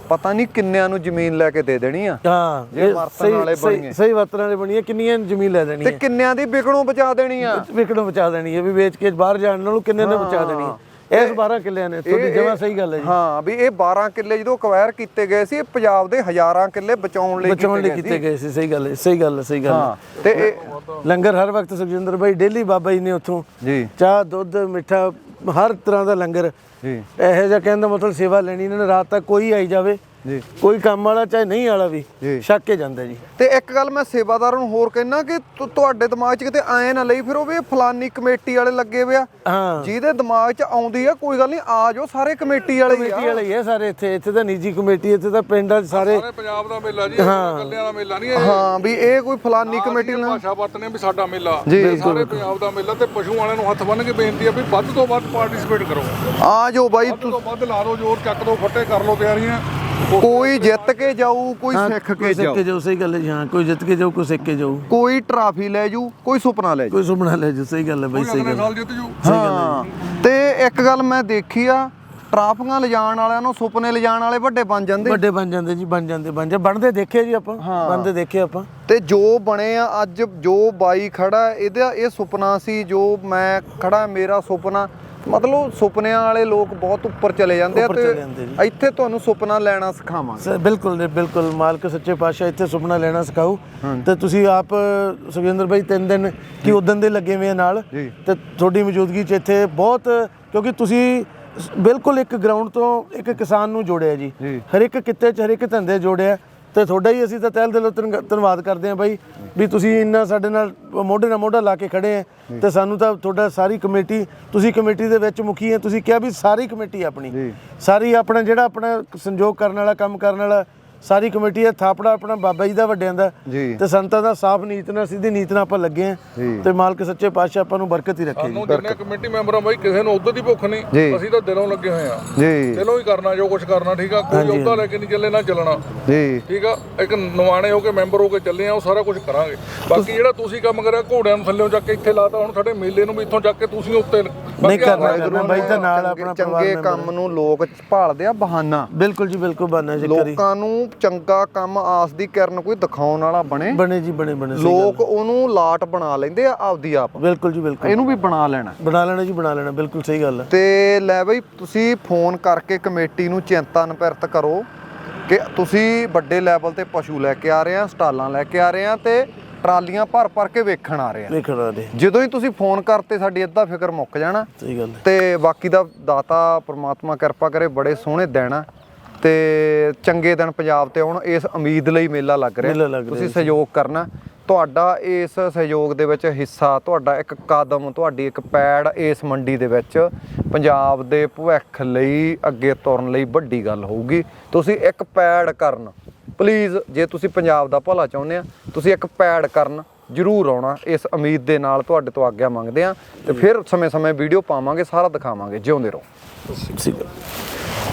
ਪਤਾ ਨਹੀਂ ਕਿੰਨਿਆਂ ਨੂੰ ਜ਼ਮੀਨ ਲੈ ਕੇ ਦੇ ਦੇਣੀ ਆ। ਹਾਂ ਜੇ ਇਹ ਵਰਤਣ ਸਹੀ- ਵਾਲੇ ਸਹੀ- ਬਣੀਏ। ਸਹੀ ਵਰਤਣ ਵਾਲੇ ਬਣੀਏ ਕਿੰਨੀਆਂ ਜ਼ਮੀਨ ਲੈ ਦੇਣੀ ਤੇ ਹੈ ਕਿੰਨਿਆਂ ਦੀ ਵਿਕਣੋਂ ਬਚਾ ਦੇਣੀ ਆ? ਵਿਕਣੋਂ ਬਚਾ ਦੇਣੀ ਹੈ ਵੀ ਵੇਚ ਕੇ ਬਾਹਰ ਜਾਣ ਨਾਲੋਂ ਕਿੰਨੇ ਨੇ ਬਚਾ ਦੇਣੀ ਹੈ ਇਸ 12 ਕਿੱਲਿਆਂ ਨੇ ਤੁਹਾਡੀ ਜਮਾ ਸਹੀ ਗੱਲ ਹੈ ਜੀ। ਹਾਂ ਵੀ ਇਹ 12 ਕਿੱਲੇ ਜਦੋਂ ਅਕਵਾਇਰ ਕੀਤੇ ਗਏ ਸੀ ਇਹ ਪੰਜਾਬ ਦੇ ਹਜ਼ਾਰਾਂ ਕਿੱਲੇ ਬਚਾਉਣ ਲਈ ਬਚਾਉਣ ਲਈ ਕੀਤੇ ਗਏ ਸੀ ਸਹੀ ਗੱਲ ਹੈ ਸਹੀ ਗੱਲ ਹੈ ਸਹੀ ਗੱਲ ਹਾਂ। ਤੇ ਇਹ ਲੰਗਰ ਹਰ ਵਕਤ ਸੁਖਜਿੰਦਰ ਭਾਈ ਡੇਲੀ ਬਾਬਾ ਜੀ ਨੇ ਉੱਥੋਂ ਜੀ। ਚਾਹ ਦੁੱਧ ਮਿੱਠਾ ਹਰ ਤਰ੍ਹਾਂ ਦਾ ਲੰਗਰ ਜੀ। ਇਹੋ ਜਿਹਾ ਕਹਿਣ ਦਾ ਮਤਲਬ ਸੇਵਾ ਲੈਣੀ ਇਹਨਾਂ ਨੇ ਰਾਤ ਤੱਕ ਕੋਈ ਆਈ ਜਾਵੇ। ਜੀ। ਕੋਈ ਕੰਮ ਵਾਲਾ ਚਾਹੇ ਨਹੀਂ ਵਾਲਾ ਵੀ। ਛੱਕ ਕੇ ਜਾਂਦਾ ਜੀ। ਤੇ ਇੱਕ ਗੱਲ ਮੈਂ ਸੇਵਾਦਾਰਾਂ ਨੂੰ ਹੋਰ ਕਹਿਣਾ ਕਿ ਤੁਹਾਡੇ ਦਿਮਾਗ 'ਚ ਕਿਤੇ ਐ ਨਾ ਲਈ ਫਿਰ ਉਹ ਵੀ ਫਲਾਨੀ ਕਮੇਟੀ ਵਾਲੇ ਲੱਗੇ ਹੋਏ ਆ। ਹਾਂ। ਜਿਹਦੇ ਦਿਮਾਗ 'ਚ ਆਉਂਦੀ ਆ ਕੋਈ ਗੱਲ ਨਹੀਂ ਆ ਜਾਓ ਸਾਰੇ ਕਮੇਟੀ ਵਾਲੇ ਕਮੇਟੀ ਆ। ਵਾਲੇ ਹੀ ਆ ਸਾਰੇ ਇੱਥੇ ਇੱਥੇ ਤਾਂ ਨਿੱਜੀ ਕਮੇਟੀ ਇੱਥੇ ਤਾਂ ਪਿੰਡਾਂ 'ਚ ਸਾਰੇ। ਸਾਰੇ ਪੰਜਾਬ ਦਾ ਮੇਲਾ ਜੀ ਕੱਲਿਆਂ ਦਾ ਮੇਲਾ ਨਹੀਂ ਇਹ ਹਾਂ ਵੀ ਇਹ ਕੋਈ ਫਲਾਨੀ ਕਮੇਟੀ ਕਮੇਟੀ ਭਾਸ਼ਾ ਵਰਤਨੇ ਵੀ ਸਾਡਾ ਮੇਲਾ। ਸਾਰੇ ਪੰਜਾਬ ਦਾ ਮੇਲਾ ਤੇ ਪਸ਼ੂ ਵਾਲਿਆਂ ਨੂੰ ਹੱਥ ਬੰਨ ਕੇ ਬੇਨਤੀ ਹੈ ਵੀ ਵੱਧ ਤੋਂ ਵੱਧ ਪਾਰਟਿਸਿਪੇਟ ਕਰੋ। ਆ ਜਾਓ ਬਾਈ ਵੱਧ ਤੋਂ ਵੱਧ ਲਾ ਦਿਓ ਜੋਰ ਚੱਕ ਦਿਓ ਫੱਟੇ ਕਰ ਲਓ ਤਿਆਰੀਆਂ। ਕੋਈ ਜਿੱਤ ਕੇ ਜਾਊ ਕੋਈ ਸਿੱਖ ਕੇ ਕੋਈ ਸਿੱਖ ਜਾਊ। ਕੇ ਜਾਊ ਸਹੀ ਗੱਲ ਹੈ ਜੀ ਹਾਂ ਕੋਈ ਜਿੱਤ ਕੇ ਜਾਊ ਕੋਈ ਸਿੱਖ ਕੇ ਜਾਊ। ਕੋਈ ਟਰਾਫੀ ਲੈ ਜੂ ਕੋਈ ਸੁਪਨਾ ਲੈ ਜੂ। ਕੋਈ ਸੁਪਨਾ ਲੈ ਜਾਊ ਸਹੀ ਗੱਲ ਹੈ ਬਾਈ ਸਹੀ ਗੱਲ ਜਿੱਤ ਜੂ। ਹਾਂ ਤੇ ਇੱਕ ਗੱਲ ਮੈਂ ਦੇਖੀ ਆ ਟਰਾਫੀਆਂ ਲਿਜਾਣ ਵਾਲਿਆਂ ਨੂੰ ਸੁਪਨੇ ਲਿਜਾਣ ਵਾਲੇ ਵੱਡੇ ਬਣ ਜਾਂਦੇ। ਵੱਡੇ ਬਣ ਜਾਂਦੇ ਜੀ ਬਣ ਜਾਂਦੇ ਬਣ ਜਾ ਬਣਦੇ ਦੇਖੇ ਜੀ ਆਪਾਂ ਬਣਦੇ ਦੇਖੇ ਆਪਾਂ। ਤੇ ਜੋ ਬਣੇ ਆ ਅੱਜ ਜੋ ਬਾਈ ਖੜਾ ਇਹਦਾ ਇਹ ਸੁਪਨਾ ਸੀ ਜੋ ਮੈਂ ਖੜਾ ਮੇਰਾ ਸੁਪਨਾ ਮਤਲਬ ਸੁਪਨਿਆਂ ਵਾਲੇ ਲੋਕ ਬਹੁਤ ਉੱਪਰ ਚਲੇ ਜਾਂਦੇ ਆ ਤੇ ਇੱਥੇ ਤੁਹਾਨੂੰ ਸੁਪਨਾ ਲੈਣਾ ਸਿਖਾਵਾਂਗੇ। ਬਿਲਕੁਲ ਜੀ, ਬਿਲਕੁਲ। ਮਾਲਕ ਸੱਚੇ ਪਾਤਸ਼ਾਹ ਇੱਥੇ ਸੁਪਨਾ ਲੈਣਾ ਸਿਖਾਓ ਤੇ ਤੁਸੀਂ ਆਪ ਸੁਖਿੰਦਰ ਭਾਈ ਤਿੰਨ ਦਿਨ ਕੀ ਉਦੋਂ ਦੇ ਲੱਗੇ ਹੋਏ ਨਾਲ। ਤੇ ਤੁਹਾਡੀ ਮੌਜੂਦਗੀ 'ਚ ਇੱਥੇ ਬਹੁਤ ਕਿਉਂਕਿ ਤੁਸੀਂ ਬਿਲਕੁਲ ਇੱਕ ਗਰਾਊਂਡ ਤੋਂ ਇੱਕ ਕਿਸਾਨ ਨੂੰ ਜੋੜਿਆ ਜੀ। ਜੀ। ਹਰ ਇੱਕ ਕਿੱਤੇ 'ਚ ਹਰ ਇੱਕ ਧੰਦੇ ਜੋੜਿਆ। ਤੇ ਤੁਹਾਡਾ ਹੀ ਅਸੀਂ ਤਾਂ ਤਹਿਲ ਦਿਲੋਂ ਧੰਨ- ਧੰਨਵਾਦ ਕਰਦੇ ਹਾਂ ਬਾਈ ਵੀ ਤੁਸੀਂ ਇੰਨਾ ਸਾਡੇ ਨਾਲ ਮੋਢੇ ਨਾਲ ਮੋਢਾ ਲਾ ਕੇ ਖੜੇ ਆ ਤੇ ਸਾਨੂੰ ਤਾਂ ਤੁਹਾਡਾ ਸਾਰੀ ਕਮੇਟੀ ਤੁਸੀਂ ਕਮੇਟੀ ਦੇ ਵਿੱਚ ਮੁਖੀ ਹੈ ਤੁਸੀਂ ਕਿਹਾ ਵੀ ਸਾਰੀ ਕਮੇਟੀ ਆਪਣੀ ਜੀ। ਸਾਰੀ ਆਪਣਾ ਜਿਹੜਾ ਆਪਣਾ ਸੰਯੋਗ ਕਰਨ ਵਾਲਾ ਕੰਮ ਕਰਨ ਵਾਲਾ ਸਾਰੀ ਕਮੇਟੀ ਹੈ ਥਾਪੜਾ ਆਪਣਾ ਬਾਬਾ ਜੀ ਦਾ ਵੱਡਿਆਂ ਦਾ ਜੀ। ਤੇ ਸੰਤਾਂ ਦਾ ਸਾਫ਼ ਨੀਤ ਨਾਲ ਸਿੱਧੀ ਨੀਤ ਨਾਲ ਆਪਾਂ ਲੱਗੇ ਆ ਜੀ। ਤੇ ਮਾਲਕ ਸੱਚੇ ਪਾਤਸ਼ਾਹ ਆਪਾਂ ਨੂੰ ਬਰਕਤ ਹੀ ਰੱਖੇ ਜੀ। ਸਾਨੂੰ ਜਿੰਨੇ ਕਮੇਟੀ ਮੈਂਬਰ ਆ ਬਾਈ ਕਿਸੇ ਨੂੰ ਉਧਰ ਦੀ ਭੁੱਖ ਜੀ। ਨਹੀਂ ਅਸੀਂ ਤਾਂ ਦਿਲੋਂ ਲੱਗੇ ਹੋਏ ਆ। ਜੀ। ਦਿਲੋਂ ਹੀ ਕਰਨਾ ਜੋ ਕੁਝ ਕਰਨਾ ਠੀਕ ਆ? ਕੋਈ ਉਹਦਾ ਲੈ ਕੇ ਨਹੀਂ ਚੱਲੇ ਨਾ ਚੱਲਣਾ। ਜੀ। ਠੀਕ ਆ? ਇੱਕ ਨਵਾਣੇ ਹੋ ਕੇ ਮੈਂਬਰ ਹੋ ਕੇ ਚੱਲੇ ਆ ਉਹ ਸਾਰਾ ਕੁਝ ਕਰਾਂਗੇ। ਬਾਕੀ ਜਿਹੜਾ ਤੁਸੀਂ ਕੰਮ ਕਰਿਆ ਘੋੜਿਆਂ ਨੂੰ ਥੱਲੇੋਂ ਚੱਕ ਕੇ ਇੱਥੇ ਲਾਤਾ ਹੁਣ ਸਾਡੇ ਮੇਲੇ ਨੂੰ ਵੀ ਇੱਥੋਂ ਚੱਕ ਕੇ ਤੁਸੀਂ ਉੱਤੇ ਬਾਕੀ ਕਰਨਾ, ਕਰਨਾ ਬਾਈ ਤਾਂ ਨਾਲ ਚੰਗੇ- ਆਪਣਾ ਪਰਿਵਾਰ ਚੰਗੇ ਮੈਂਬਰ ਕੰਮ ਨੂੰ। ਲੋਕ ਭਾਲਦੇ ਆ ਬਹਾਨਾ। ਬਿਲਕੁਲ ਜੀ ਬਿਲਕੁਲ ਬਾਨਾ ਜੀ ਕਰੀ ਲੋਕਾਂ ਨੂੰ ਚੰਗਾ ਕੰਮ ਆਸ ਦੀ ਕਿਰਨ ਕੋਈ ਦਿਖਾਉਣ ਵਾਲਾ ਬਣੇ। ਬਣੇ ਜੀ ਬਣੇ ਬਣੇ ਲੋਕ ਉਹਨੂੰ ਲਾਟ ਬਣਾ ਲੈਂਦੇ ਆ ਆਪਦੀ ਆਪ। ਬਿਲਕੁਲ ਜੀ ਬਿਲਕੁਲ। ਇਹਨੂੰ ਵੀ ਬਣਾ ਲੈਣਾ। ਬਣਾ ਲੈਣਾ ਜੀ ਬਣਾ ਲੈਣਾ ਬਿਲਕੁਲ ਸਹੀ ਗੱਲ ਹੈ। ਤੇ ਲੈ ਬਈ ਤੁਸੀਂ ਫੋਨ ਕਰਕੇ ਕਮੇਟੀ ਨੂੰ ਚਿੰਤਾ ਨਿਪਰਤ ਕਰੋ ਕਿ ਤੁਸੀਂ ਵੱਡੇ ਲੈਵਲ ਤੇ ਪਸ਼ੂ ਲੈ ਕੇ ਆ ਰਹੇ ਆ ਸਟਾਲਾਂ ਲੈ ਕੇ ਆ ਰਹੇ ਆ ਤੇ ਟਰਾਲੀਆਂ ਭਰ ਭਰ ਕੇ ਵੇਖਣ ਆ ਰਹੇ ਆ। ਵੇਖਣਾ ਦੇ ਜਦੋਂ ਹੀ ਤੁਸੀਂ ਫੋਨ ਕਰਤੇ ਸਾਡੀ ਅੱਧਾ ਫਿਕਰ ਮੁੱਕ ਜਾਣਾ। ਸਹੀ ਗੱਲ ਤੇ ਬਾਕੀ ਦਾ ਦਾਤਾ ਪ੍ਰਮਾਤਮਾ ਕਿਰਪਾ ਕਰੇ ਬੜੇ ਸੋਹਣੇ ਆ। ਤੇ ਚੰਗੇ ਦਿਨ ਪੰਜਾਬ ਤੇ ਆਉਣ ਇਸ ਉਮੀਦ ਲਈ ਮੇਲਾ ਲੱਗ ਰਿਹਾ। ਤੁਸੀਂ ਸਹਿਯੋਗ ਕਰਨਾ। ਤੁਹਾਡਾ ਇਸ ਸਹਿਯੋਗ ਦੇ ਵਿੱਚ ਹਿੱਸਾ ਤੁਹਾਡਾ ਇੱਕ ਕਦਮ ਤੁਹਾਡੀ ਇੱਕ ਪੈੜ ਇਸ ਮੰਡੀ ਦੇ ਵਿੱਚ ਪੰਜਾਬ ਦੇ ਭਵਿੱਖ ਲਈ ਅੱਗੇ ਤੁਰਨ ਲਈ ਵੱਡੀ ਗੱਲ ਹੋਊਗੀ। ਤੁਸੀਂ ਇੱਕ ਪੈੜ ਕਰਨ। ਪਲੀਜ਼ ਜੇ ਤੁਸੀਂ ਪੰਜਾਬ ਦਾ ਭਲਾ ਚਾਹੁੰਦੇ ਆ ਤੁਸੀਂ ਇੱਕ ਪੈੜ ਕਰਨ ਜ਼ਰੂਰ ਆਉਣਾ। ਇਸ ਉਮੀਦ ਦੇ ਨਾਲ ਤੁਹਾਡੇ ਤੋਂ ਆਗਿਆ ਮੰਗਦੇ ਆ ਤੇ ਫਿਰ ਸਮੇਂ-ਸਮੇਂ ਵੀਡੀਓ ਪਾਵਾਂਗੇ ਸਾਰਾ ਦਿਖਾਵਾਂਗੇ। ਜਿਉਂਦੇ ਰਹੋ। ਠੀਕ ਹੈ